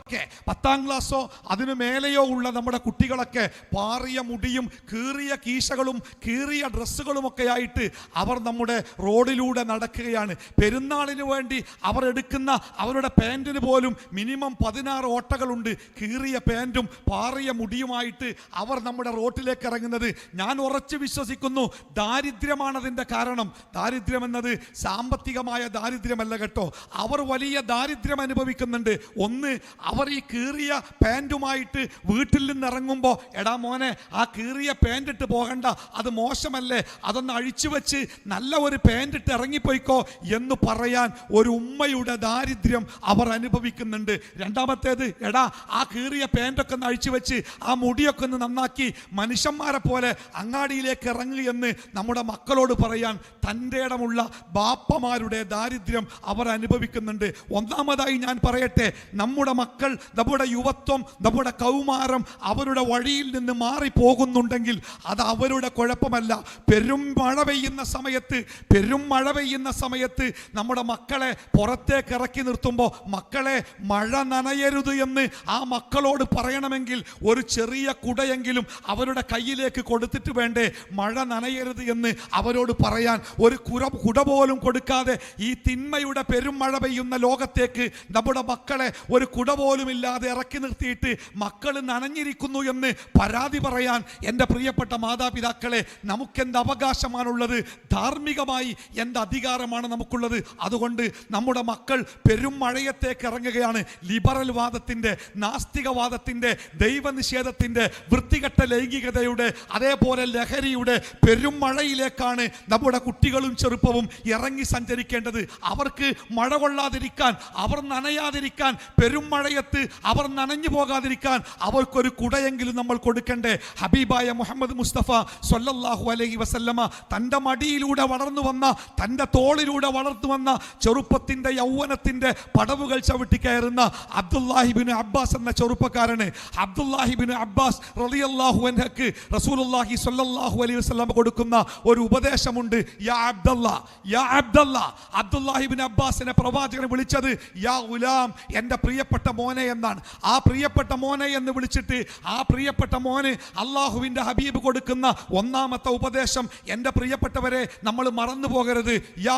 ഒക്കെ. പത്താം ക്ലാസ്സോ അതിനു മേലെയോ ഉള്ള നമ്മുടെ കുട്ടികളൊക്കെ പാറിയ മുടിയും കീറിയ കീശകളും കീറിയ ഡ്രസ്സുകളുമൊക്കെ ആയിട്ട് അവർ നമ്മുടെ റോഡിലൂടെ നടക്കുകയാണ്. പെരുന്നാളിന് വേണ്ടി അവർ എടുക്കുന്ന അവരുടെ പാന്റിന് പോലും മിനിമം പതിനാറ് ഓട്ടകളുണ്ട്. കീറിയ പാന്റും പാറിയ മുടിയുമായിട്ട് അവർ നമ്മുടെ റോട്ടിലേക്ക് ഇറങ്ങുന്നത്. ഞാൻ ഉറച്ചു വിശ്വസിക്കുന്നു ദാരിദ്ര്യമാണ് അതിന്റെ കാരണം. ദാരിദ്ര്യം എന്നത് സാമ്പത്തികമായ ദാരിദ്ര്യമല്ല കേട്ടോ. അവർ വലിയ ദാരിദ്ര്യം അനുഭവിക്കുന്നുണ്ട്. ഒന്ന് അവർ ഈ കീറിയ പാന്റുമായിട്ട് വീട്ടിൽ നിന്ന് ഇറങ്ങുമ്പോൾ എടാ മോനെ ആ കീറിയ പാന്റ് ഇട്ട് പോകണ്ട അത് മോശമല്ലേ? അതൊന്ന് അഴിച്ചു വെച്ച് നല്ല ഒരു പാന്റ് ഇട്ട് ഇറങ്ങിപ്പോയിക്കോ? എന്ന് പറയാൻ ഒരു ഉമ്മയുടെ ദാരിദ്ര്യം അവർ അനുഭവിക്കുന്നുണ്ട്. രണ്ടാമത്തേത് എടാ ആ കീറിയ പാന്റൊക്കെ ഒന്ന് അഴിച്ചു വെച്ച് ആ മുടിയൊക്കെ ഒന്ന് നന്നാക്കി മനുഷ്യന്മാരെ പോലെ അങ്ങാടിയിലേക്ക് ഇറങ്ങുക എന്ന് നമ്മുടെ മക്കളോട് പറയാൻ തന്റെ ഇടമുള്ള ബാപ്പമാരുടെ ദാരിദ്ര്യം അവർ അനുഭവിക്കുന്നുണ്ട്. ഒന്നാമതായി ഞാൻ പറയട്ടെ നമ്മുടെ മക്കൾ നമ്മുടെ യുവത്വം നമ്മുടെ കൗമാരം അവരുടെ വഴിയിൽ നിന്ന് മാറിപ്പോകുന്നുണ്ടെങ്കിൽ അത് അവരുടെ കുഴപ്പമല്ല. പെരും മഴ പെയ്യുന്ന സമയത്ത് പെരും മഴ പെയ്യുന്ന സമയത്ത് നമ്മുടെ മക്കളെ പുറത്തേക്ക് ഇറക്കി നിർത്തുമ്പോൾ മക്കളെ മഴ നനയരുത് എന്ന് ആ മക്കളോട് പറയണമെങ്കിൽ ഒരു ചെറിയ കുടയെങ്കിലും അവരുടെ കയ്യിലേക്ക് കൊടുത്തിട്ട് വേണ്ടേ മഴ നനയരുത് എന്ന് അവരോട് പറയാൻ. ഒരു കുര കുട പോലും കൊടുക്കാതെ ഈ തിന്മയുടെ പെരും മഴ പെയ്യുന്ന ലോകത്തേക്ക് നമ്മുടെ മക്കളെ ഒരു കുട പോലും ഇല്ലാതെ ഇറക്കി നിർത്തിയിട്ട് മക്കൾ നനഞ്ഞിരിക്കുന്നു എന്ന് പരാതി പറയാൻ എന്റെ പ്രിയപ്പെട്ട മാതാപിതാക്കളെ നമുക്കെന്ത് അവകാശമാണുള്ളത്? ധാർമ്മികമായി എന്ത് അധികാരമാണ് നമുക്കുള്ളത്? അതുകൊണ്ട് നമ്മുടെ മക്കൾ പെരും മഴയത്തേക്ക് ഇറങ്ങുകയാണ്. ലിബറൽ വാദത്തിന്റെ നാസ്തികവാദത്തിന്റെ ദൈവനിഷേധത്തിന്റെ വൃത്തികെട്ട ലൈംഗികതയുടെ അതേപോലെ ലഹരിയുടെ പെരും മഴയിലേക്കാണ് നമ്മുടെ കുട്ടികളും ചെറുപ്പവും ഇറങ്ങി സഞ്ചരിക്കേണ്ടത്. അവർക്ക് മഴ കൊള്ളാതിരിക്കാൻ അവർ നനയാതിരിക്കാൻ പെരും മഴയത്ത് അവർ നനഞ്ഞു പോകാതിരിക്കാൻ അവർക്കൊരു കുടയെങ്കിലും നമ്മൾ കൊടുക്കണ്ടേ. ഹബീബായ മുഹമ്മദ് മുസ്തഫ സൊല്ലാഹു അലൈഹി വസല്ലമ തന്റെ മടിയിലൂടെ വളർന്നു വന്ന തന്റെ തോളിലൂടെ വളർന്നു വന്ന ചെറുപ്പത്തിന്റെ യൗവനത്തിന്റെ പടവുകൾ ചവിട്ടി കയറുന്ന അബ്ദുല്ലാഹിബിൻ അബ്ബാസ് എന്ന ചെറുപ്പക്കാരന്. അബ്ദുല്ലാഹിബിൻ അബ്ബാസ് റളിയല്ലാഹു അൻഹക്ക് റസൂലുള്ളാഹി സൊല്ലാഹു അലൈഹി വസല്ലം കൊടുക്കുന്ന ഒരു ഉപദേശമുണ്ട്. യാ അബ്ദല്ല യാ അബ്ദല്ല. അബ്ദുല്ലാഹിബിൻ അബ്ബാസിനെ പ്രവാചകൻ വിളിച്ചത് യാ ഉലാം എന്റെ പ്രിയപ്പെട്ട മോനെ എന്നാണ്. ആ പ്രിയപ്പെട്ട മോനെ എന്ന് വിളിച്ചിട്ട് ആ പ്രിയപ്പെട്ട മോന് അള്ളാഹുവിന്റെ ഹബീബ് കൊടുക്കുന്ന ഒന്നാമത്തെ ഉപദേശം എന്റെ പ്രിയപ്പെട്ടവരെ നമ്മൾ മറന്നു പോകരുത്. യാ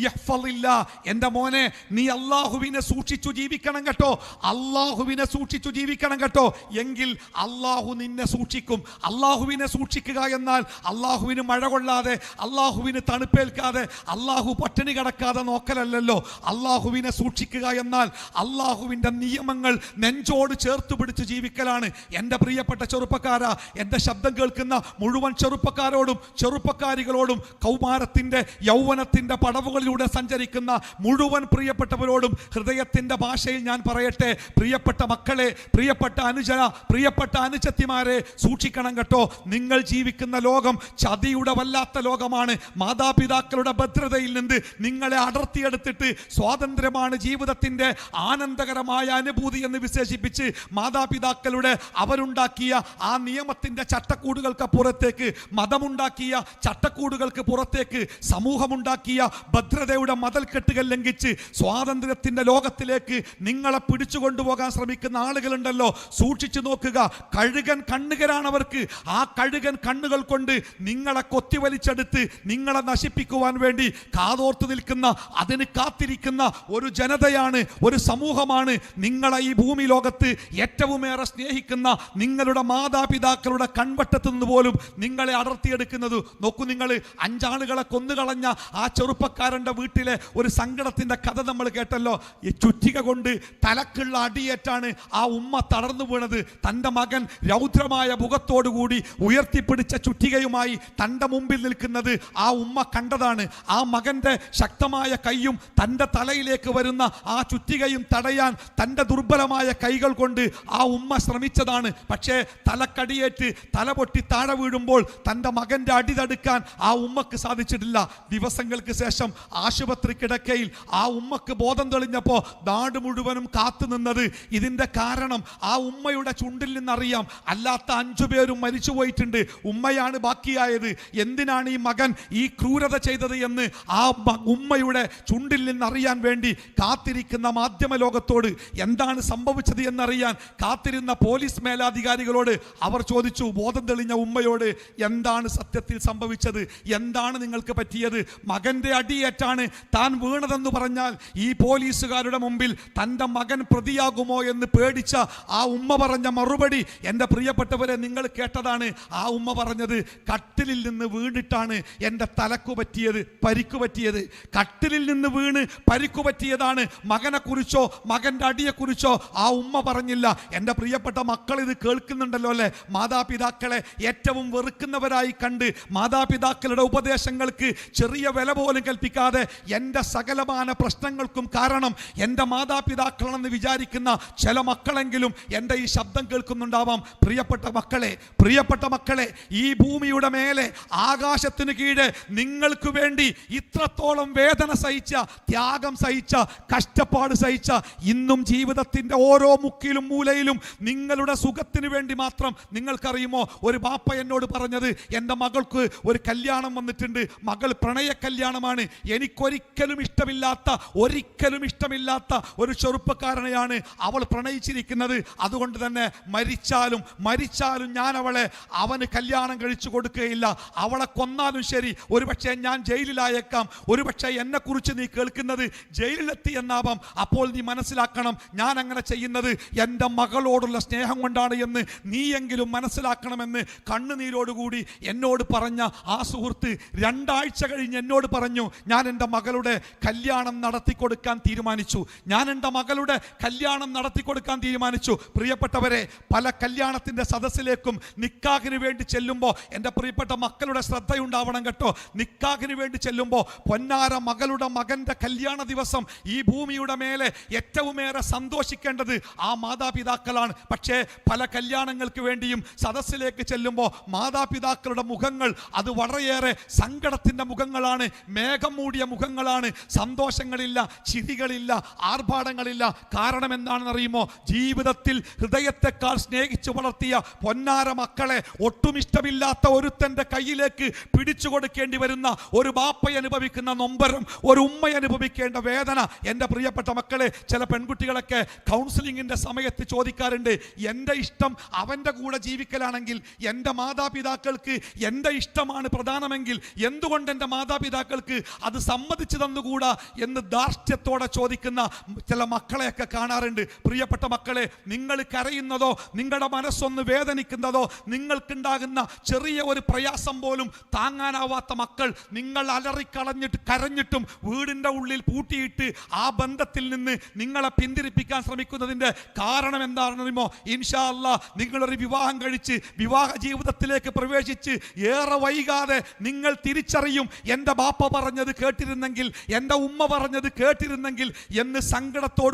യഹ്ഫളില്ലാ എന്റെ മോനെ നീ അള്ളാഹുവിനെ സൂക്ഷിച്ചു ജീവിക്കണം കേട്ടോ. അള്ളാഹുവിനെ സൂക്ഷിച്ചു ജീവിക്കണം കേട്ടോ. എങ്കിൽ അള്ളാഹു നിന്നെ സൂക്ഷിക്കും. അള്ളാഹുവിനെ സൂക്ഷിക്കുക എന്നാൽ അള്ളാഹുവിന് മഴ കൊള്ളാതെ അള്ളാഹുവിന് തണുപ്പേൽക്കാതെ അള്ളാഹു പട്ടിണി കിടക്കാതെ നോക്കലല്ലല്ലോ. അള്ളാഹുവിനെ സൂക്ഷിക്കുക എന്നാൽ അള്ളാഹുവിന്റെ നിയമങ്ങൾ നെഞ്ചോട് ചേർത്ത് പിടിച്ച് ജീവിക്കലാണ്. എന്റെ പ്രിയപ്പെട്ട ചെറുപ്പക്കാരാ എന്റെ ശബ്ദം കേൾക്കുന്ന മുഴുവൻ ചെറുപ്പക്കാരോടും ചെറുപ്പക്കാരികളോടും കൗമാരത്തിന്റെ യൗവനത്തിന്റെ പടവുകളിലൂടെ സഞ്ചരിക്കുന്ന മുഴുവൻ പ്രിയപ്പെട്ടവരോടും ഹൃദയത്തിന്റെ ഭാഷയിൽ ഞാൻ പറയട്ടെ. പ്രിയപ്പെട്ട മക്കളെ പ്രിയപ്പെട്ട അനുജന പ്രിയപ്പെട്ട അനുജത്തിമാരെ സൂക്ഷിക്കണം കേട്ടോ. നിങ്ങൾ ജീവിക്കുന്ന ലോകം ചതിയുടെ വല്ലാത്ത ലോകമാണ്. മാതാപിതാക്കളുടെ ഭദ്രതയിൽ നിന്ന് നിങ്ങളെ അടർത്തിയെടുത്തിട്ട് സ്വാതന്ത്ര്യമാണ് ജീവിതത്തിന്റെ ആനന്ദകരമായ അനുഭൂതി എന്ന് വിശേഷിപ്പിച്ച് മാതാപിതാക്കളുടെ അവരുണ്ടാക്കിയ ആ നിയമത്തിന്റെ ചട്ടക്കൂടുകൾക്ക് പുറത്തേക്ക് മതമുണ്ടാക്കിയ ചട്ടക്കൂടുകൾക്ക് പുറത്തേക്ക് സമൂഹമുണ്ടാക്കിയ ഭദ്രതയുടെ മതൽക്കെട്ടുകൾ ലംഘിച്ച് സ്വാതന്ത്ര്യത്തിന്റെ ലോകത്തിലേക്ക് നിങ്ങളെ പിടിച്ചു കൊണ്ടുപോകാൻ ശ്രമിക്കുന്ന ആളുകളുണ്ടല്ലോ. സൂക്ഷിച്ചു നോക്കുക. കഴുകൻ കണ്ണുകരാണ് അവർക്ക്. ആ കഴുകൻ കണ്ണുകൾ കൊണ്ട് നിങ്ങളെ കൊത്തിവലിച്ചെടുത്ത് നിങ്ങളെ നശിപ്പിക്കുവാൻ വേണ്ടി കാതോർത്ത് നിൽക്കുന്ന അതിന് കാത്തിരിക്കുന്ന ഒരു ജനതയാണ് ഒരു സമൂഹമാണ് നിങ്ങളെ ഈ ഭൂമി ലോകത്ത് ഏറ്റവുമേറെ സ്നേഹിക്കുന്ന നിങ്ങളുടെ മാതാപിതാക്കളുടെ കൺവട്ടത്ത് നിന്ന് പോലും നിങ്ങളെ അടർത്തിയെടുക്കുന്നത്. നോക്കൂ നിങ്ങൾ അഞ്ചാളുകളെ കൊന്നുകളഞ്ഞ ആ ചെറുപ്പക്കാരന്റെ വീട്ടിലെ ഒരു സങ്കടത്തിന്റെ കഥ നമ്മൾ കേട്ടല്ലോ. ഈ ചുറ്റിക കൊണ്ട് തലക്കുള്ള അടിയേറ്റാണ് ആ ഉമ്മ തളർന്നു വീണത്. തന്റെ മകൻ രൗദ്രമായ മുഖത്തോടുകൂടി ഉയർത്തിപ്പിടിച്ച ചുറ്റികയുമായി തന്റെ മുമ്പിൽ നിൽക്കുന്നത് ആ ഉമ്മ കണ്ടതാണ്. ആ മകന്റെ ശക്തമായ കൈയും തന്റെ തലയിലേക്ക് വരുന്ന ആ ചുറ്റികയും തടയാൻ തന്റെ ദുർബലമായ കൈകൾ കൊണ്ട് ആ ഉമ്മ ശ്രമിച്ചതാണ്. പക്ഷേ തലക്കടിയേറ്റ് തല പൊട്ടി താഴെ വീഴുമ്പോൾ തന്റെ മകന്റെ അടി തടുക്കാൻ ആ ഉമ്മക്ക് സാധിച്ചിട്ടില്ല. ദിവസങ്ങൾക്ക് ശേഷം ആശുപത്രി കിടക്കയിൽ ആ ഉമ്മക്ക് ബോധം തെളിഞ്ഞപ്പോൾ നാട് മുഴുവനും കാത്തു നിന്നത്. ഇതിന്റെ കാരണം ആ ഉമ്മയുടെ ചുണ്ടിൽ നിന്നറിയാം. അല്ലാത്ത അഞ്ചു പേരും മരിച്ചു പോയിട്ടുണ്ട്. ഉമ്മയാണ് ബാക്കിയായത്. എന്തിനാണ് ഈ മകൻ ഈ ക്രൂരത ചെയ്തത് എന്ന് ആ ഉമ്മയുടെ ചുണ്ടിൽ നിന്നറിയാൻ വേണ്ടി വേണ്ടി കാത്തിരിക്കുന്ന മാധ്യമ ലോകത്തോട് എന്താണ് സംഭവിച്ചത് എന്നറിയാൻ കാത്തിരുന്ന പോലീസ് മേലാധികാരികളോട് അവർ ചോദിച്ചു ബോധം തെളിഞ്ഞ ഉമ്മയോട് എന്താണ് സത്യത്തിൽ സംഭവിച്ചത്? എന്താണ് നിങ്ങൾക്ക് പറ്റിയത്? മകന്റെ അടിയേറ്റാണ് താൻ വീണതെന്ന് പറഞ്ഞാൽ ഈ പോലീസുകാരുടെ മുമ്പിൽ തന്റെ മകൻ പ്രതിയാകുമോ എന്ന് പേടിച്ച ആ ഉമ്മ പറഞ്ഞ മറുപടി എന്റെ പ്രിയപ്പെട്ടവരെ നിങ്ങൾ കേട്ടതാണ് ആ ഉമ്മ പറഞ്ഞത് കട്ടിലിൽ നിന്ന് വീണിട്ടാണ് എന്റെ തലക്കു പറ്റിയത് പരിക്കു പറ്റിയത്. കട്ടിലിൽ നിന്ന് വീണ് പരിക്കു പറ്റിയതാണ്. മകനെ മകനെക്കുറിച്ചോ മകന്റെ അടിയെക്കുറിച്ചോ ആ ഉമ്മ പറഞ്ഞില്ല. എന്റെ പ്രിയപ്പെട്ട മക്കൾ ഇത് കേൾക്കുന്നുണ്ടല്ലോ അല്ലേ? മാതാപിതാക്കളെ ഏറ്റവും വെറുക്കുന്നവരായി കണ്ട് മാതാപിതാക്കളുടെ ഉപദേശങ്ങൾക്ക് ചെറിയ വില പോലും കൽപ്പിക്കാതെ എന്റെ സകലമാന പ്രശ്നങ്ങൾക്കും കാരണം എന്റെ മാതാപിതാക്കളാണെന്ന് വിചാരിക്കുന്ന ചില മക്കളെങ്കിലും എന്റെ ഈ ശബ്ദം കേൾക്കുന്നുണ്ടാവാം. പ്രിയപ്പെട്ട മക്കളെ പ്രിയപ്പെട്ട മക്കളെ ഈ ഭൂമിയുടെ മേലെ ആകാശത്തിന് കീഴെ നിങ്ങൾക്ക് വേണ്ടി ഇത്രത്തോളം വേദന സഹിച്ച ത്യാഗം സഹിച്ച കഷ്ടപ്പാട് സഹിച്ച ഇന്നും ജീവിതത്തിന്റെ ഓരോ മുക്കിലും മൂലയിലും നിങ്ങളുടെ സുഖത്തിന് വേണ്ടി മാത്രം നിങ്ങൾക്കറിയുമോ? ഒരു ബാപ്പ എന്നോട് പറഞ്ഞത് എന്റെ മകൾക്ക് ഒരു കല്യാണം വന്നിട്ടുണ്ട്. മകൾ പ്രണയ കല്യാണമാണ്. എനിക്കൊരിക്കലും ഇഷ്ടമില്ലാത്ത ഒരിക്കലും ഇഷ്ടമില്ലാത്ത ഒരു ചെറുപ്പക്കാരനെയാണ് അവൾ പ്രണയിച്ചിരിക്കുന്നത്. അതുകൊണ്ട് തന്നെ മരിച്ചാലും മരിച്ചാലും ഞാൻ അവളെ അവന് കല്യാണം കഴിച്ചു കൊടുക്കുകയില്ല. അവളെ കൊന്നാലും ശരി. ഒരുപക്ഷെ ഞാൻ ജയിലിലായേക്കാം. ഒരുപക്ഷെ എന്നെക്കുറിച്ച് നീ കേൾക്കുന്നത് ജയിലിലെത്തി എന്നാവാം. അപ്പോൾ നീ മനസ്സിലാക്കണം ഞാൻ അങ്ങനെ ചെയ്യുന്നത് എന്റെ മകളോടുള്ള സ്നേഹം കൊണ്ടാണ് എന്ന് നീയെങ്കിലും മനസ്സിലാക്കണമെന്ന് കണ്ണുനീരോടുകൂടി എന്നോട് പറഞ്ഞ ആ സുഹൃത്ത് രണ്ടാഴ്ച കഴിഞ്ഞ് എന്നോട് പറഞ്ഞു ഞാൻ എന്റെ മകളുടെ കല്യാണം നടത്തി കൊടുക്കാൻ തീരുമാനിച്ചു. ഞാൻ എന്റെ മകളുടെ കല്യാണം നടത്തി കൊടുക്കാൻ തീരുമാനിച്ചു. പ്രിയപ്പെട്ടവരെ പല കല്യാണത്തിന്റെ സദസ്സിലേക്കും നിക്കാഹിന് വേണ്ടി ചെല്ലുമ്പോൾ എന്റെ പ്രിയപ്പെട്ട മക്കളുടെ ശ്രദ്ധയുണ്ടാവണം കേട്ടോ. നിക്കാഹിന് വേണ്ടി ചെല്ലുമ്പോൾ പൊന്നാര മകളുടെ മകന്റെ കല്യാണ ദിവസം ഈ ഭൂമിയുടെ മേലെ ഏറ്റവുമേറെ സന്തോഷിക്കേണ്ടത് ആ മാതാപിതാക്കളാണ്. പക്ഷേ പല കല്യാണങ്ങൾക്ക് വേണ്ടിയും സദസ്സിലേക്ക് ചെല്ലുമ്പോൾ മാതാപിതാക്കളുടെ മുഖങ്ങൾ അത് വളരെയേറെ സങ്കടത്തിന്റെ മുഖങ്ങളാണ് മേഘം മൂടിയ മുഖങ്ങളാണ്. സന്തോഷങ്ങളില്ല ചിരികളില്ല ആർഭാടങ്ങളില്ല. കാരണം എന്താണെന്ന് അറിയുമോ ജീവിതത്തിൽ ഹൃദയത്തെക്കാൾ സ്നേഹിച്ചു വളർത്തിയ പൊന്നാര മക്കളെ ഒട്ടും ഇഷ്ടമില്ലാത്ത ഒരുത്തന്റെ കയ്യിലേക്ക് പിടിച്ചു കൊടുക്കേണ്ടി വരുന്ന ഒരു ബാപ്പ അനുഭവിക്കുന്ന നൊമ്പരം ഒരു ഉമ്മ അനുഭവിക്കേണ്ട വേദന. എന്റെ പ്രിയപ്പെട്ട മക്കളെ ചില പെൺകുട്ടികളൊക്കെ കൗൺസിലിങ്ങിന്റെ സമയത്ത് ചോദിക്കാറുണ്ട് എന്റെ ഇഷ്ടം അവന്റെ കൂടെ ജീവിക്കലാണെങ്കിൽ എന്റെ മാതാപിതാക്കൾക്ക് എന്റെ ഇഷ്ടമാണ് പ്രധാനമെങ്കിൽ എന്തുകൊണ്ട് എന്റെ മാതാപിതാക്കൾക്ക് അത് സമ്മതിച്ചു തന്നുകൂടാ? എന്ന് ദാർഷ്ട്യത്തോടെ ചോദിക്കുന്ന ചില മക്കളെയൊക്കെ കാണാറുണ്ട്. പ്രിയപ്പെട്ട മക്കളെ നിങ്ങൾ കരയുന്നതോ നിങ്ങളുടെ മനസ്സൊന്ന് വേദനിക്കുന്നതോ നിങ്ങൾക്കുണ്ടാകുന്ന ചെറിയ ഒരു പ്രയാസം പോലും താങ്ങാനാവാത്ത മക്കൾ നിങ്ങൾ അലറിക്കളഞ്ഞിട്ട് കരഞ്ഞിട്ടും വീടിന്റെ ഉള്ളിൽ പൂട്ടിയിട്ട് ആ ബന്ധത്തിൽ നിന്ന് നിങ്ങളെ പിന്തിരിപ്പിക്കാൻ ശ്രമിക്കുന്നതിന്റെ കാരണം എന്താണെന്നോ അറിയുമോ ഇൻഷാ അല്ല നിങ്ങളൊരു വിവാഹം കഴിച്ച് വിവാഹ ജീവിതത്തിലേക്ക് പ്രവേശിച്ച് ഏറെ വൈകാതെ നിങ്ങൾ തിരിച്ചറിയും എന്റെ ബാപ്പ പറഞ്ഞത് കേട്ടിരുന്നെങ്കിൽ എന്റെ ഉമ്മ പറഞ്ഞത് കേട്ടിരുന്നെങ്കിൽ എന്ന്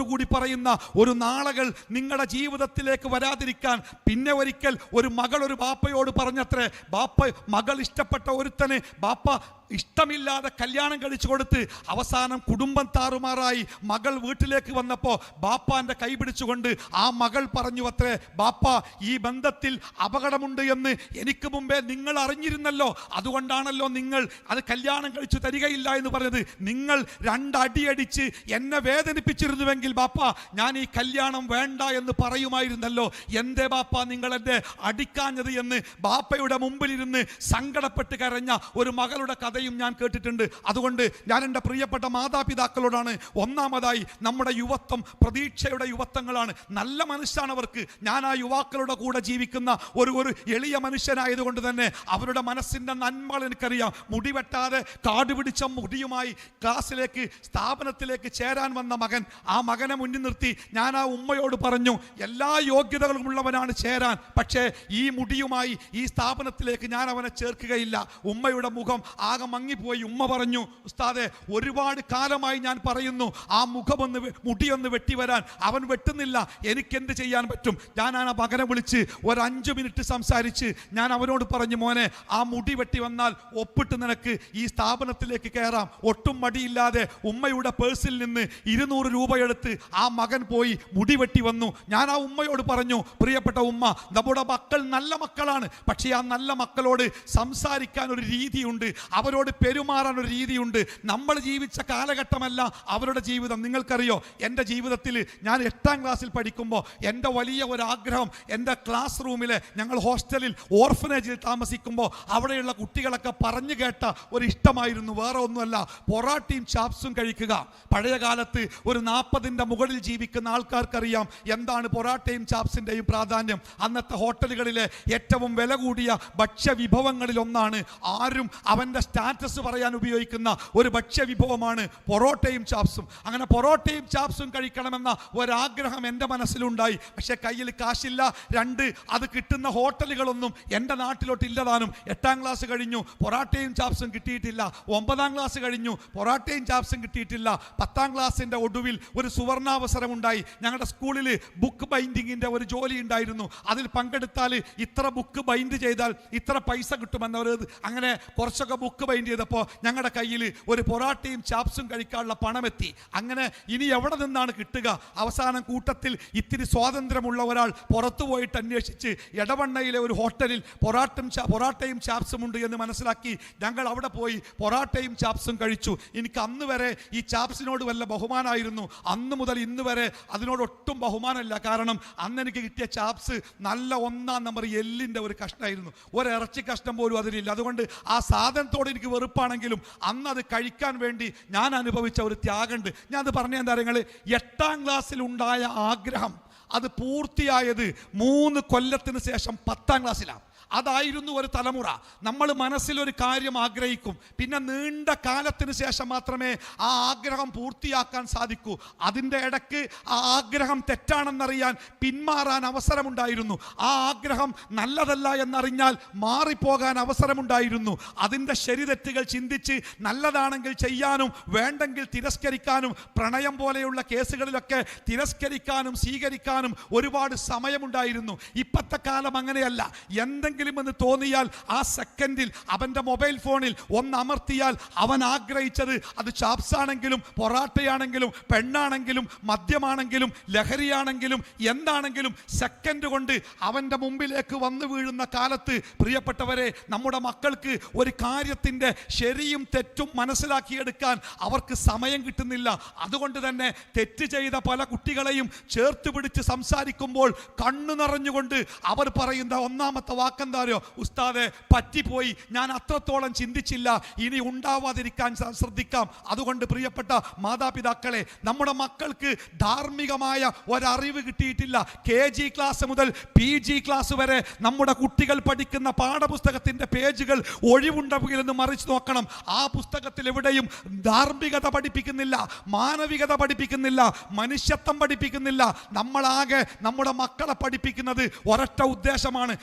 കൂടി പറയുന്ന ഒരു നാളകൾ നിങ്ങളുടെ ജീവിതത്തിലേക്ക് വരാതിരിക്കാൻ പിന്നെ ഒരിക്കൽ ഒരു മകൾ ഒരു ബാപ്പയോട് പറഞ്ഞത്രേ ബാപ്പ മകൾ ഇഷ്ടപ്പെട്ട ഒരുത്തന് ബാപ്പ ഇഷ്ടമില്ലാതെ കല്യാണം കഴിച്ചു കൊടുത്ത് അവസാനം കുടുംബം താറുമാറായി മകൾ വീട്ടിലേക്ക് വന്നപ്പോൾ ബാപ്പാന്റെ കൈ പിടിച്ചുകൊണ്ട് ആ മകൾ പറഞ്ഞു അത്രേ ബാപ്പ ഈ ബന്ധത്തിൽ അപകടമുണ്ട് എന്ന് എനിക്ക് മുമ്പേ നിങ്ങൾ അറിഞ്ഞിരുന്നല്ലോ. അതുകൊണ്ടാണല്ലോ നിങ്ങൾ അത് കല്യാണം കഴിച്ചു തരികയില്ല എന്ന് പറഞ്ഞത്. നിങ്ങൾ രണ്ടടിയടിച്ച് എന്നെ വേദനിപ്പിച്ചിരുന്നുവെങ്കിൽ ബാപ്പ ഞാൻ ഈ കല്യാണം വേണ്ട എന്ന് പറയുമായിരുന്നല്ലോ. എന്റെ ബാപ്പ നിങ്ങൾ എന്നെ അടിക്കാഞ്ഞത് എന്ന് ബാപ്പയുടെ മുമ്പിലിരുന്ന് സങ്കടപ്പെട്ട് കരഞ്ഞ ഒരു മകളുടെ കഥയും ഞാൻ കേട്ടിട്ടുണ്ട്. അതുകൊണ്ട് ഞാൻ എന്റെ പ്രിയപ്പെട്ട മാതാപിതാക്കളോടാണ് ഒന്നാമതായി നമ്മുടെ യുവത്വം പ്രതീക്ഷയുടെ യുവത്വങ്ങളാണ്. നല്ല മനുഷ്യനാണ് അവർക്ക്. ഞാൻ ആ യുവാക്കളുടെ കൂടെ ജീവിക്കുന്ന ഒരു ഒരു എളിയ മനുഷ്യനായതുകൊണ്ട് തന്നെ അവരുടെ മനസ്സിന്റെ നന്മകൾ എനിക്കറിയാം. മുടിവെട്ടാതെ കാട് പിടിച്ച മുടിയുമായി ക്ലാസ്സിലേക്ക് സ്ഥാപനത്തിലേക്ക് ചേരാൻ വന്ന മകൻ ആ മകനെ മുന്നിൽ നിർത്തി ഞാൻ ആ ഉമ്മയോട് പറഞ്ഞു എല്ലാ യോഗ്യതകളും ഉള്ളവനാണ് ചേരാൻ. പക്ഷേ ഈ മുടിയുമായി ഈ സ്ഥാപനത്തിലേക്ക് ഞാൻ അവനെ ചേർക്കുകയില്ല. ഉമ്മയുടെ മുഖം ആകെ മങ്ങിപ്പോയി. ഉമ്മ പറഞ്ഞു ഉസ്താദെ ഒരുപാട് കാലമായി ഞാൻ പറയുന്നു ആ മുഖമൊന്ന് മുടിയൊന്ന് വെട്ടി വരാൻ. അവൻ വെട്ടുന്നില്ല. എനിക്കെന്ത് ചെയ്യാൻ പറ്റും? ഞാൻ ആ മകനെ വിളിച്ച് ഒരു അഞ്ച് മിനിറ്റ് സംസാരിച്ച് ഞാൻ അവനോട് പറഞ്ഞു മോനെ ആ മുടി വെട്ടി വന്നാൽ ഒപ്പിട്ട് നിനക്ക് ഈ സ്ഥാപനത്തിലേക്ക് കയറാം. ഒട്ടും മടിയില്ലാതെ ഉമ്മയുടെ പേഴ്സിൽ നിന്ന് ഇരുന്നൂറ് രൂപയെടുത്ത് ആ മകൻ പോയി മുടി വെട്ടി വന്നു. ഞാൻ ആ ഉമ്മയോട് പറഞ്ഞു പ്രിയപ്പെട്ട ഉമ്മ നമ്മുടെ മക്കൾ നല്ല മക്കളാണ്. പക്ഷേ ആ നല്ല മക്കളോട് സംസാരിക്കാൻ ഒരു രീതിയുണ്ട്. അവരോട് അവരോട് പെരുമാറാൻ ഒരു രീതിയുണ്ട്. നമ്മൾ ജീവിച്ച കാലഘട്ടമല്ല അവരുടെ ജീവിതം. നിങ്ങൾക്കറിയോ എന്റെ ജീവിതത്തിൽ ഞാൻ എട്ടാം ക്ലാസ്സിൽ പഠിക്കുമ്പോൾ എന്റെ വലിയ ഒരാഗ്രഹം എന്റെ ക്ലാസ് റൂമിലെ ഞങ്ങൾ ഹോസ്റ്റലിൽ ഓർഫനേജിൽ താമസിക്കുമ്പോൾ അവിടെയുള്ള കുട്ടികളൊക്കെ പറഞ്ഞു കേട്ട ഒരു ഇഷ്ടമായിരുന്നു. വേറെ ഒന്നുമല്ല പൊറാട്ടയും ചാപ്സും കഴിക്കുക. പഴയ കാലത്ത് ഒരു നാൽപ്പതിന്റെ മുകളിൽ ജീവിക്കുന്ന ആൾക്കാർക്കറിയാം എന്താണ് പൊറാട്ടയും ചാപ്സിന്റെയും പ്രാധാന്യം. അന്നത്തെ ഹോട്ടലുകളിലെ ഏറ്റവും വില കൂടിയ ഭക്ഷ്യവിഭവങ്ങളിൽ ഒന്നാണ് ആരും അവന്റെ സ്റ്റാറ്റസ് പറയാൻ ഉപയോഗിക്കുന്ന ഒരു ഭക്ഷ്യവിഭവമാണ് പൊറോട്ടയും ചാപ്സും. അങ്ങനെ പൊറോട്ടയും ചാപ്സും കഴിക്കണമെന്ന ഒരാഗ്രഹം എന്റെ മനസ്സിലുണ്ടായി. പക്ഷെ കയ്യിൽ കാശില്ല. രണ്ട് അത് കിട്ടുന്ന ഹോട്ടലുകളൊന്നും എന്റെ നാട്ടിലോട്ട് ഇല്ലതാനും. എട്ടാം ക്ലാസ് കഴിഞ്ഞു പൊറോട്ടയും ചാപ്സും കിട്ടിയിട്ടില്ല. ഒമ്പതാം ക്ലാസ് കഴിഞ്ഞു പൊറോട്ടയും ചാപ്സും കിട്ടിയിട്ടില്ല. പത്താം ക്ലാസ്സിന്റെ ഒടുവിൽ ഒരു സുവർണാവസരം ഉണ്ടായി ഞങ്ങളുടെ സ്കൂളിൽ ബുക്ക് ബൈൻഡിങ്ങിന്റെ ഒരു ജോലി ഉണ്ടായിരുന്നു. അതിൽ പങ്കെടുത്താൽ ഇത്ര ബുക്ക് ബൈൻഡ് ചെയ്താൽ ഇത്ര പൈസ കിട്ടുമെന്നവർ അങ്ങനെ കുറച്ചൊക്കെ ബുക്ക് ബൈൻഡ് ചെയ്തപ്പോൾ ഞങ്ങളുടെ കയ്യിൽ ഒരു പൊറാട്ടയും ചാപ്സും കഴിക്കാനുള്ള പണമെത്തി. അങ്ങനെ ഇനി എവിടെ നിന്നാണ് കിട്ടുക? അവസാനം കൂട്ടത്തിൽ ഇത്തിരി സ്വാതന്ത്ര്യമുള്ള ഒരാൾ പുറത്തു പോയിട്ട് അന്വേഷിച്ച് എടവണ്ണയിലെ ഒരു ഹോട്ടലിൽ പൊറാട്ടും പൊറാട്ടയും ചാപ്സും ഉണ്ട് എന്ന് മനസ്സിലാക്കി ഞങ്ങൾ അവിടെ പോയി പൊറാട്ടയും ചാപ്സും കഴിച്ചു. എനിക്ക് അന്ന് വരെ ഈ ചാപ്സിനോട് വല്ല ബഹുമാനമായിരുന്നു അന്ന് മുതൽ ഇന്ന് വരെ അതിനോടൊട്ടും ബഹുമാനമില്ല കാരണം അന്ന് എനിക്ക് കിട്ടിയ ചാപ്സ് നല്ല ഒന്നാം നമ്പർ എല്ലിന്റെ ഒരു കഷ്ണമായിരുന്നു ഒരു ഇറച്ചി കഷ്ണം പോലും അതിലില്ല. അതുകൊണ്ട് ആ സാധനത്തോട് എനിക്ക് വെറുപ്പാണെങ്കിലും അന്ന് അത് കഴിക്കാൻ വേണ്ടി ഞാൻ അനുഭവിച്ച ഒരു ത്യാഗമുണ്ട്. ഞാൻ അത് പറഞ്ഞ എന്താ നിങ്ങൾ എട്ടാം ക്ലാസ്സിൽ ഉണ്ടായ ആഗ്രഹം അത് പൂർത്തിയായത് മൂന്ന് കൊല്ലത്തിന് ശേഷം പത്താം ക്ലാസ്സിലാണ്. അതായിരുന്നു ഒരു തലമുറ. നമ്മൾ മനസ്സിലൊരു കാര്യം ആഗ്രഹിക്കും. പിന്നെ നീണ്ട കാലത്തിന് ശേഷം മാത്രമേ ആ ആഗ്രഹം പൂർത്തിയാക്കാൻ സാധിക്കൂ. അതിന്റെ ഇടയ്ക്ക് ആ ആഗ്രഹം തെറ്റാണെന്നറിയാൻ പിന്മാറാൻ അവസരമുണ്ടായിരുന്നു. ആ ആഗ്രഹം നല്ലതല്ല എന്നറിഞ്ഞാൽ മാറിപ്പോകാൻ അവസരമുണ്ടായിരുന്നു. അതിന്റെ ശരിതെറ്റുകൾ ചിന്തിച്ച് നല്ലതാണെങ്കിൽ ചെയ്യാനും വേണ്ടെങ്കിൽ തിരസ്കരിക്കാനും പ്രണയം പോലെയുള്ള കേസുകളിലൊക്കെ തിരസ്കരിക്കാനും സ്വീകരിക്കാനും ഒരുപാട് സമയമുണ്ടായിരുന്നു. ഇപ്പോഴത്തെ കാലം അങ്ങനെയല്ല. എന്തെങ്കിലും എന്ന് തോന്നിയാൽ ആ സെക്കൻഡിൽ അവന്റെ മൊബൈൽ ഫോണിൽ ഒന്ന് അമർത്തിയാൽ അവൻ ആഗ്രഹിച്ചത് അത് ചാപ്സാണെങ്കിലും പൊറാട്ടയാണെങ്കിലും പെണ്ണാണെങ്കിലും മദ്യമാണെങ്കിലും ലഹരിയാണെങ്കിലും എന്താണെങ്കിലും സെക്കൻഡ് കൊണ്ട് അവന്റെ മുമ്പിലേക്ക് വന്നു വീഴുന്ന കാലത്ത് പ്രിയപ്പെട്ടവരെ നമ്മുടെ മക്കൾക്ക് ഒരു കാര്യത്തിന്റെ ശരിയും തെറ്റും മനസ്സിലാക്കിയെടുക്കാൻ അവർക്ക് സമയം കിട്ടുന്നില്ല. അതുകൊണ്ട് തന്നെ തെറ്റ് ചെയ്ത പല കുട്ടികളെയും ചേർത്ത് പിടിച്ച് സംസാരിക്കുമ്പോൾ കണ്ണു നിറഞ്ഞുകൊണ്ട് അവർ പറയുന്ന ഒന്നാമത്തെ വാക്കെന്താരോ ഉസ്താദെ പറ്റിപ്പോയി. ഞാൻ അത്രത്തോളം ചിന്തിച്ചില്ല. ഇനി ഉണ്ടാവാതിരിക്കാൻ ശ്രദ്ധിക്കാം. അതുകൊണ്ട് പ്രിയപ്പെട്ട മാതാപിതാക്കളെ നമ്മുടെ മക്കൾക്ക് ധാർമ്മികമായ ഒരറിവ് കിട്ടിയിട്ടില്ല. കെ ജി ക്ലാസ് മുതൽ പി ജി ക്ലാസ് വരെ നമ്മുടെ കുട്ടികൾ പഠിക്കുന്ന പാഠപുസ്തകത്തിന്റെ പേജുകൾ ഒഴിവുണ്ടെന്ന് മറിച്ച് നോക്കണം. ആ പുസ്തകത്തിൽ എവിടെയും ധാർമ്മികത പഠിപ്പിക്കുന്നില്ല മാനവികത പഠിപ്പിക്കുന്നില്ല മനുഷ്യത്വം പഠിപ്പിക്കുന്നില്ല. നമ്മളാകെ നമ്മുടെ മക്കളെ പഠിപ്പിക്കുന്നത് ഒരൊറ്റ ഉദ്ദേശമാണ്.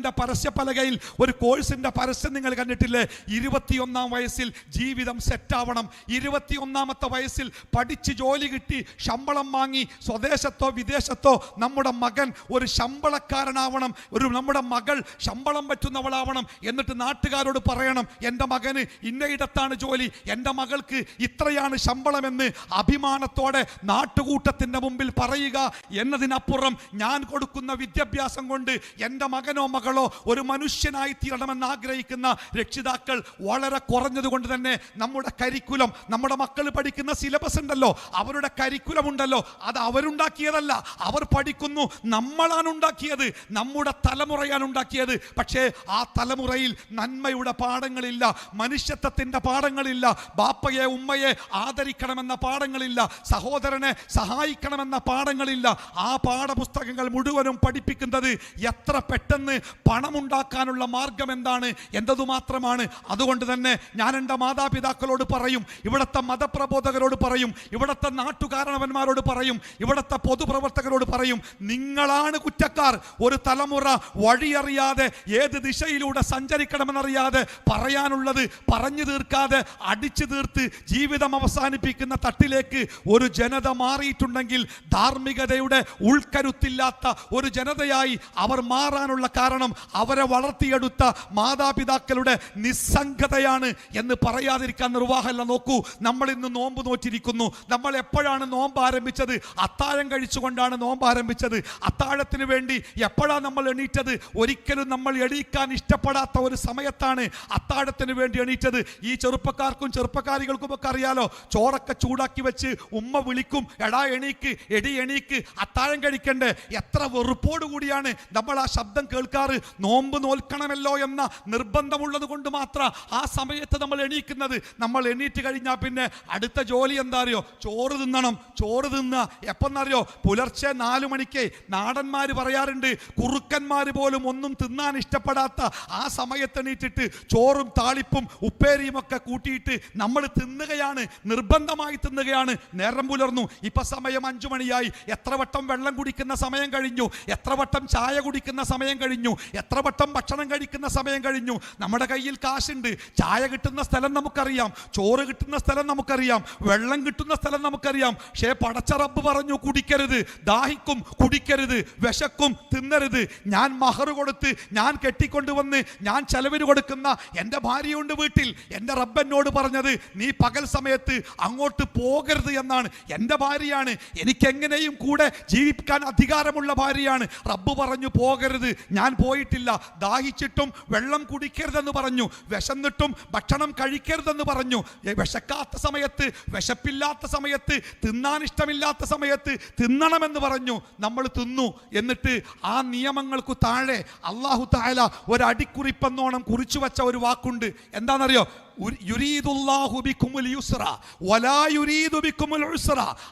മോഹൻലാലിന്റെ പരസ്യപ്പലകയിൽ ഒരു കോഴ്സിന്റെ പരസ്യം നിങ്ങൾ കണ്ടിട്ടില്ലേ? ഇരുപത്തിയൊന്നാം വയസ്സിൽ ജീവിതം സെറ്റാവണം ഇരുപത്തിയൊന്നാമത്തെ വയസ്സിൽ പഠിച്ച് ജോലി കിട്ടി ശമ്പളം വാങ്ങി സ്വദേശത്തോ വിദേശത്തോ നമ്മുടെ മകൻ ഒരു ശമ്പളക്കാരനാവണം ഒരു നമ്മുടെ മകൾ ശമ്പളം പറ്റുന്നവളാവണം എന്നിട്ട് നാട്ടുകാരോട് പറയണം എന്റെ മകന് ഇന്നയിടത്താണ് ജോലി എന്റെ മകൾക്ക് ഇത്രയാണ് ശമ്പളമെന്ന് അഭിമാനത്തോടെ നാട്ടുകൂട്ടത്തിന്റെ മുമ്പിൽ പറയുക എന്നതിനപ്പുറം ഞാൻ കൊടുക്കുന്ന വിദ്യാഭ്യാസം കൊണ്ട് എന്റെ മകനോ മകളോ ഒരു മനുഷ്യനായി തീരണമെന്ന് ആഗ്രഹിക്കുന്ന രക്ഷിതാക്കൾ വളരെ കുറഞ്ഞതുകൊണ്ട് തന്നെ നമ്മുടെ കരിക്കുലം നമ്മുടെ മക്കൾ പഠിക്കുന്ന സിലബസ് ഉണ്ടല്ലോ അവരുടെ കരിക്കുലം ഉണ്ടല്ലോ അത് അവരുണ്ടാക്കിയതല്ല. അവർ പഠിക്കുന്നു നമ്മളാണ് ഉണ്ടാക്കിയത് നമ്മുടെ തലമുറയാണ് ഉണ്ടാക്കിയത്. പക്ഷേ ആ തലമുറയിൽ നന്മയുടെ പാഠങ്ങളില്ല മനുഷ്യത്വത്തിന്റെ പാഠങ്ങളില്ല ബാപ്പയെ ഉമ്മയെ ആദരിക്കണമെന്ന പാഠങ്ങളില്ല സഹോദരനെ സഹായിക്കണമെന്ന പാഠങ്ങളില്ല. ആ പാഠപുസ്തകങ്ങൾ മുഴുവനും പഠിപ്പിക്കുന്നത് എത്ര പെട്ടെന്ന് പണമുണ്ടാക്കാനുള്ള മാർഗം എന്താണ് എന്തതു മാത്രമാണ്? അതുകൊണ്ട് തന്നെ ഞാൻ എന്റെ മാതാപിതാക്കളോട് പറയും ഇവിടുത്തെ മതപ്രബോധകരോട് പറയും ഇവിടുത്തെ നാട്ടുകാരണവന്മാരോട് പറയും ഇവിടുത്തെ പൊതുപ്രവർത്തകരോട് പറയും നിങ്ങളാണ് കുറ്റക്കാർ. ഒരു തലമുറ വഴിയറിയാതെ ഏത് ദിശയിലൂടെ സഞ്ചരിക്കണമെന്നറിയാതെ പറയാനുള്ളത് പറഞ്ഞു തീർക്കാതെ അടിച്ചു തീർത്ത് ജീവിതം അവസാനിപ്പിക്കുന്ന തട്ടിലേക്ക് ഒരു ജനത മാറിയിട്ടുണ്ടെങ്കിൽ ധാർമ്മികതയുടെ ഉൾക്കരുത്തില്ലാത്ത ഒരു ജനതയായി അവർ മാറാനുള്ള കാരണം കാരണം അവരെ വളർത്തിയെടുത്ത മാതാപിതാക്കളുടെ നിസ്സംഗതയാണ് എന്ന് പറയാതിരിക്കാൻ നിർവാഹമല്ല. നോക്കൂ നമ്മൾ ഇന്ന് നോമ്പ് നോറ്റിരിക്കുന്നു. നമ്മൾ എപ്പോഴാണ് നോമ്പ് ആരംഭിച്ചത്? അത്താഴം കഴിച്ചുകൊണ്ടാണ് നോമ്പ് ആരംഭിച്ചത്. അത്താഴത്തിന് വേണ്ടി എപ്പോഴാണ് നമ്മൾ എണീറ്റത്? ഒരിക്കലും നമ്മൾ എണീക്കാൻ ഇഷ്ടപ്പെടാത്ത ഒരു സമയത്താണ് അത്താഴത്തിന് വേണ്ടി എണീറ്റത്. ഈ ചെറുപ്പക്കാർക്കും ചെറുപ്പക്കാരികൾക്കും ഒക്കെ അറിയാലോ ചോറൊക്കെ ചൂടാക്കി വെച്ച് ഉമ്മ വിളിക്കും എടാ എണീക്ക് എടി എണീക്ക് അത്താഴം കഴിക്കണ്ടേ? എത്ര വെറുപ്പോട് കൂടിയാണ് നമ്മൾ ആ ശബ്ദം കേൾക്കാറ്. നോമ്പ് നോൽക്കണമല്ലോ എന്ന നിർബന്ധമുള്ളത് കൊണ്ട് മാത്രം ആ സമയത്ത് നമ്മൾ എണീക്കുന്നത്. നമ്മൾ എണീറ്റ് കഴിഞ്ഞാൽ പിന്നെ അടുത്ത ജോലി എന്താ അറിയോ ചോറ് തിന്നണം. ചോറ് തിന്നുക എപ്പോന്നറിയോ? പുലർച്ചെ നാല് മണിക്ക് നാടന്മാർ പറയാറുണ്ട് കുറുക്കന്മാർ പോലും ഒന്നും തിന്നാൻ ഇഷ്ടപ്പെടാത്ത ആ സമയത്ത് എണീറ്റിട്ട് ചോറും താളിപ്പും ഉപ്പേരിയും ഒക്കെ കൂട്ടിയിട്ട് നമ്മൾ തിന്നുകയാണ് നിർബന്ധമായി തിന്നുകയാണ്. നേരം പുലർന്നു. ഇപ്പൊ സമയം അഞ്ചു മണിയായി. എത്ര വട്ടം വെള്ളം കുടിക്കുന്ന സമയം കഴിഞ്ഞു? എത്ര വട്ടം ചായ കുടിക്കുന്ന സമയം കഴിഞ്ഞു? എത്ര വട്ടം ഭക്ഷണം കഴിക്കുന്ന സമയം കഴിഞ്ഞു? നമ്മുടെ കയ്യിൽ കാശുണ്ട്. ചായ കിട്ടുന്ന സ്ഥലം നമുക്കറിയാം. ചോറ് കിട്ടുന്ന സ്ഥലം നമുക്കറിയാം. വെള്ളം കിട്ടുന്ന സ്ഥലം നമുക്കറിയാം. പക്ഷേ പടച്ച റബ്ബ് പറഞ്ഞു കുടിക്കരുത്. ദാഹിക്കും കുടിക്കരുത്. വിശക്കും തിന്നരുത്. ഞാൻ മഹർ കൊടുത്ത് ഞാൻ കെട്ടിക്കൊണ്ടുവന്ന് ഞാൻ ചെലവിന് കൊടുക്കുന്ന എന്റെ ഭാര്യയുണ്ട് വീട്ടിൽ. എന്റെ റബ്ബനോട് പറഞ്ഞത് നീ പകൽ സമയത്ത് അങ്ങോട്ട് പോകരുത് എന്നാണ്. എന്റെ ഭാര്യയാണ്. എനിക്കെങ്ങനെയും കൂടെ ജീവിക്കാൻ അധികാരമുള്ള ഭാര്യയാണ്. റബ്ബ് പറഞ്ഞു പോകരുത്. ഞാൻ പോയിട്ടില്ല. ദാഹിച്ചിട്ടും വെള്ളം കുടിക്കരുതെന്ന് പറഞ്ഞു. വിശന്നിട്ടും ഭക്ഷണം കഴിക്കരുതെന്ന് പറഞ്ഞു. വിശക്കാത്ത സമയത്ത് വിശപ്പില്ലാത്ത സമയത്ത് തിന്നാൻ ഇഷ്ടമില്ലാത്ത സമയത്ത് തിന്നണമെന്ന് പറഞ്ഞു. നമ്മൾ തിന്നു. എന്നിട്ട് ആ നിയമങ്ങൾക്ക് താഴെ അള്ളാഹു താല ഒരടിക്കുറിപ്പെന്നോണം കുറിച്ചു വെച്ച ഒരു വാക്കുണ്ട്. എന്താണെന്നറിയോ?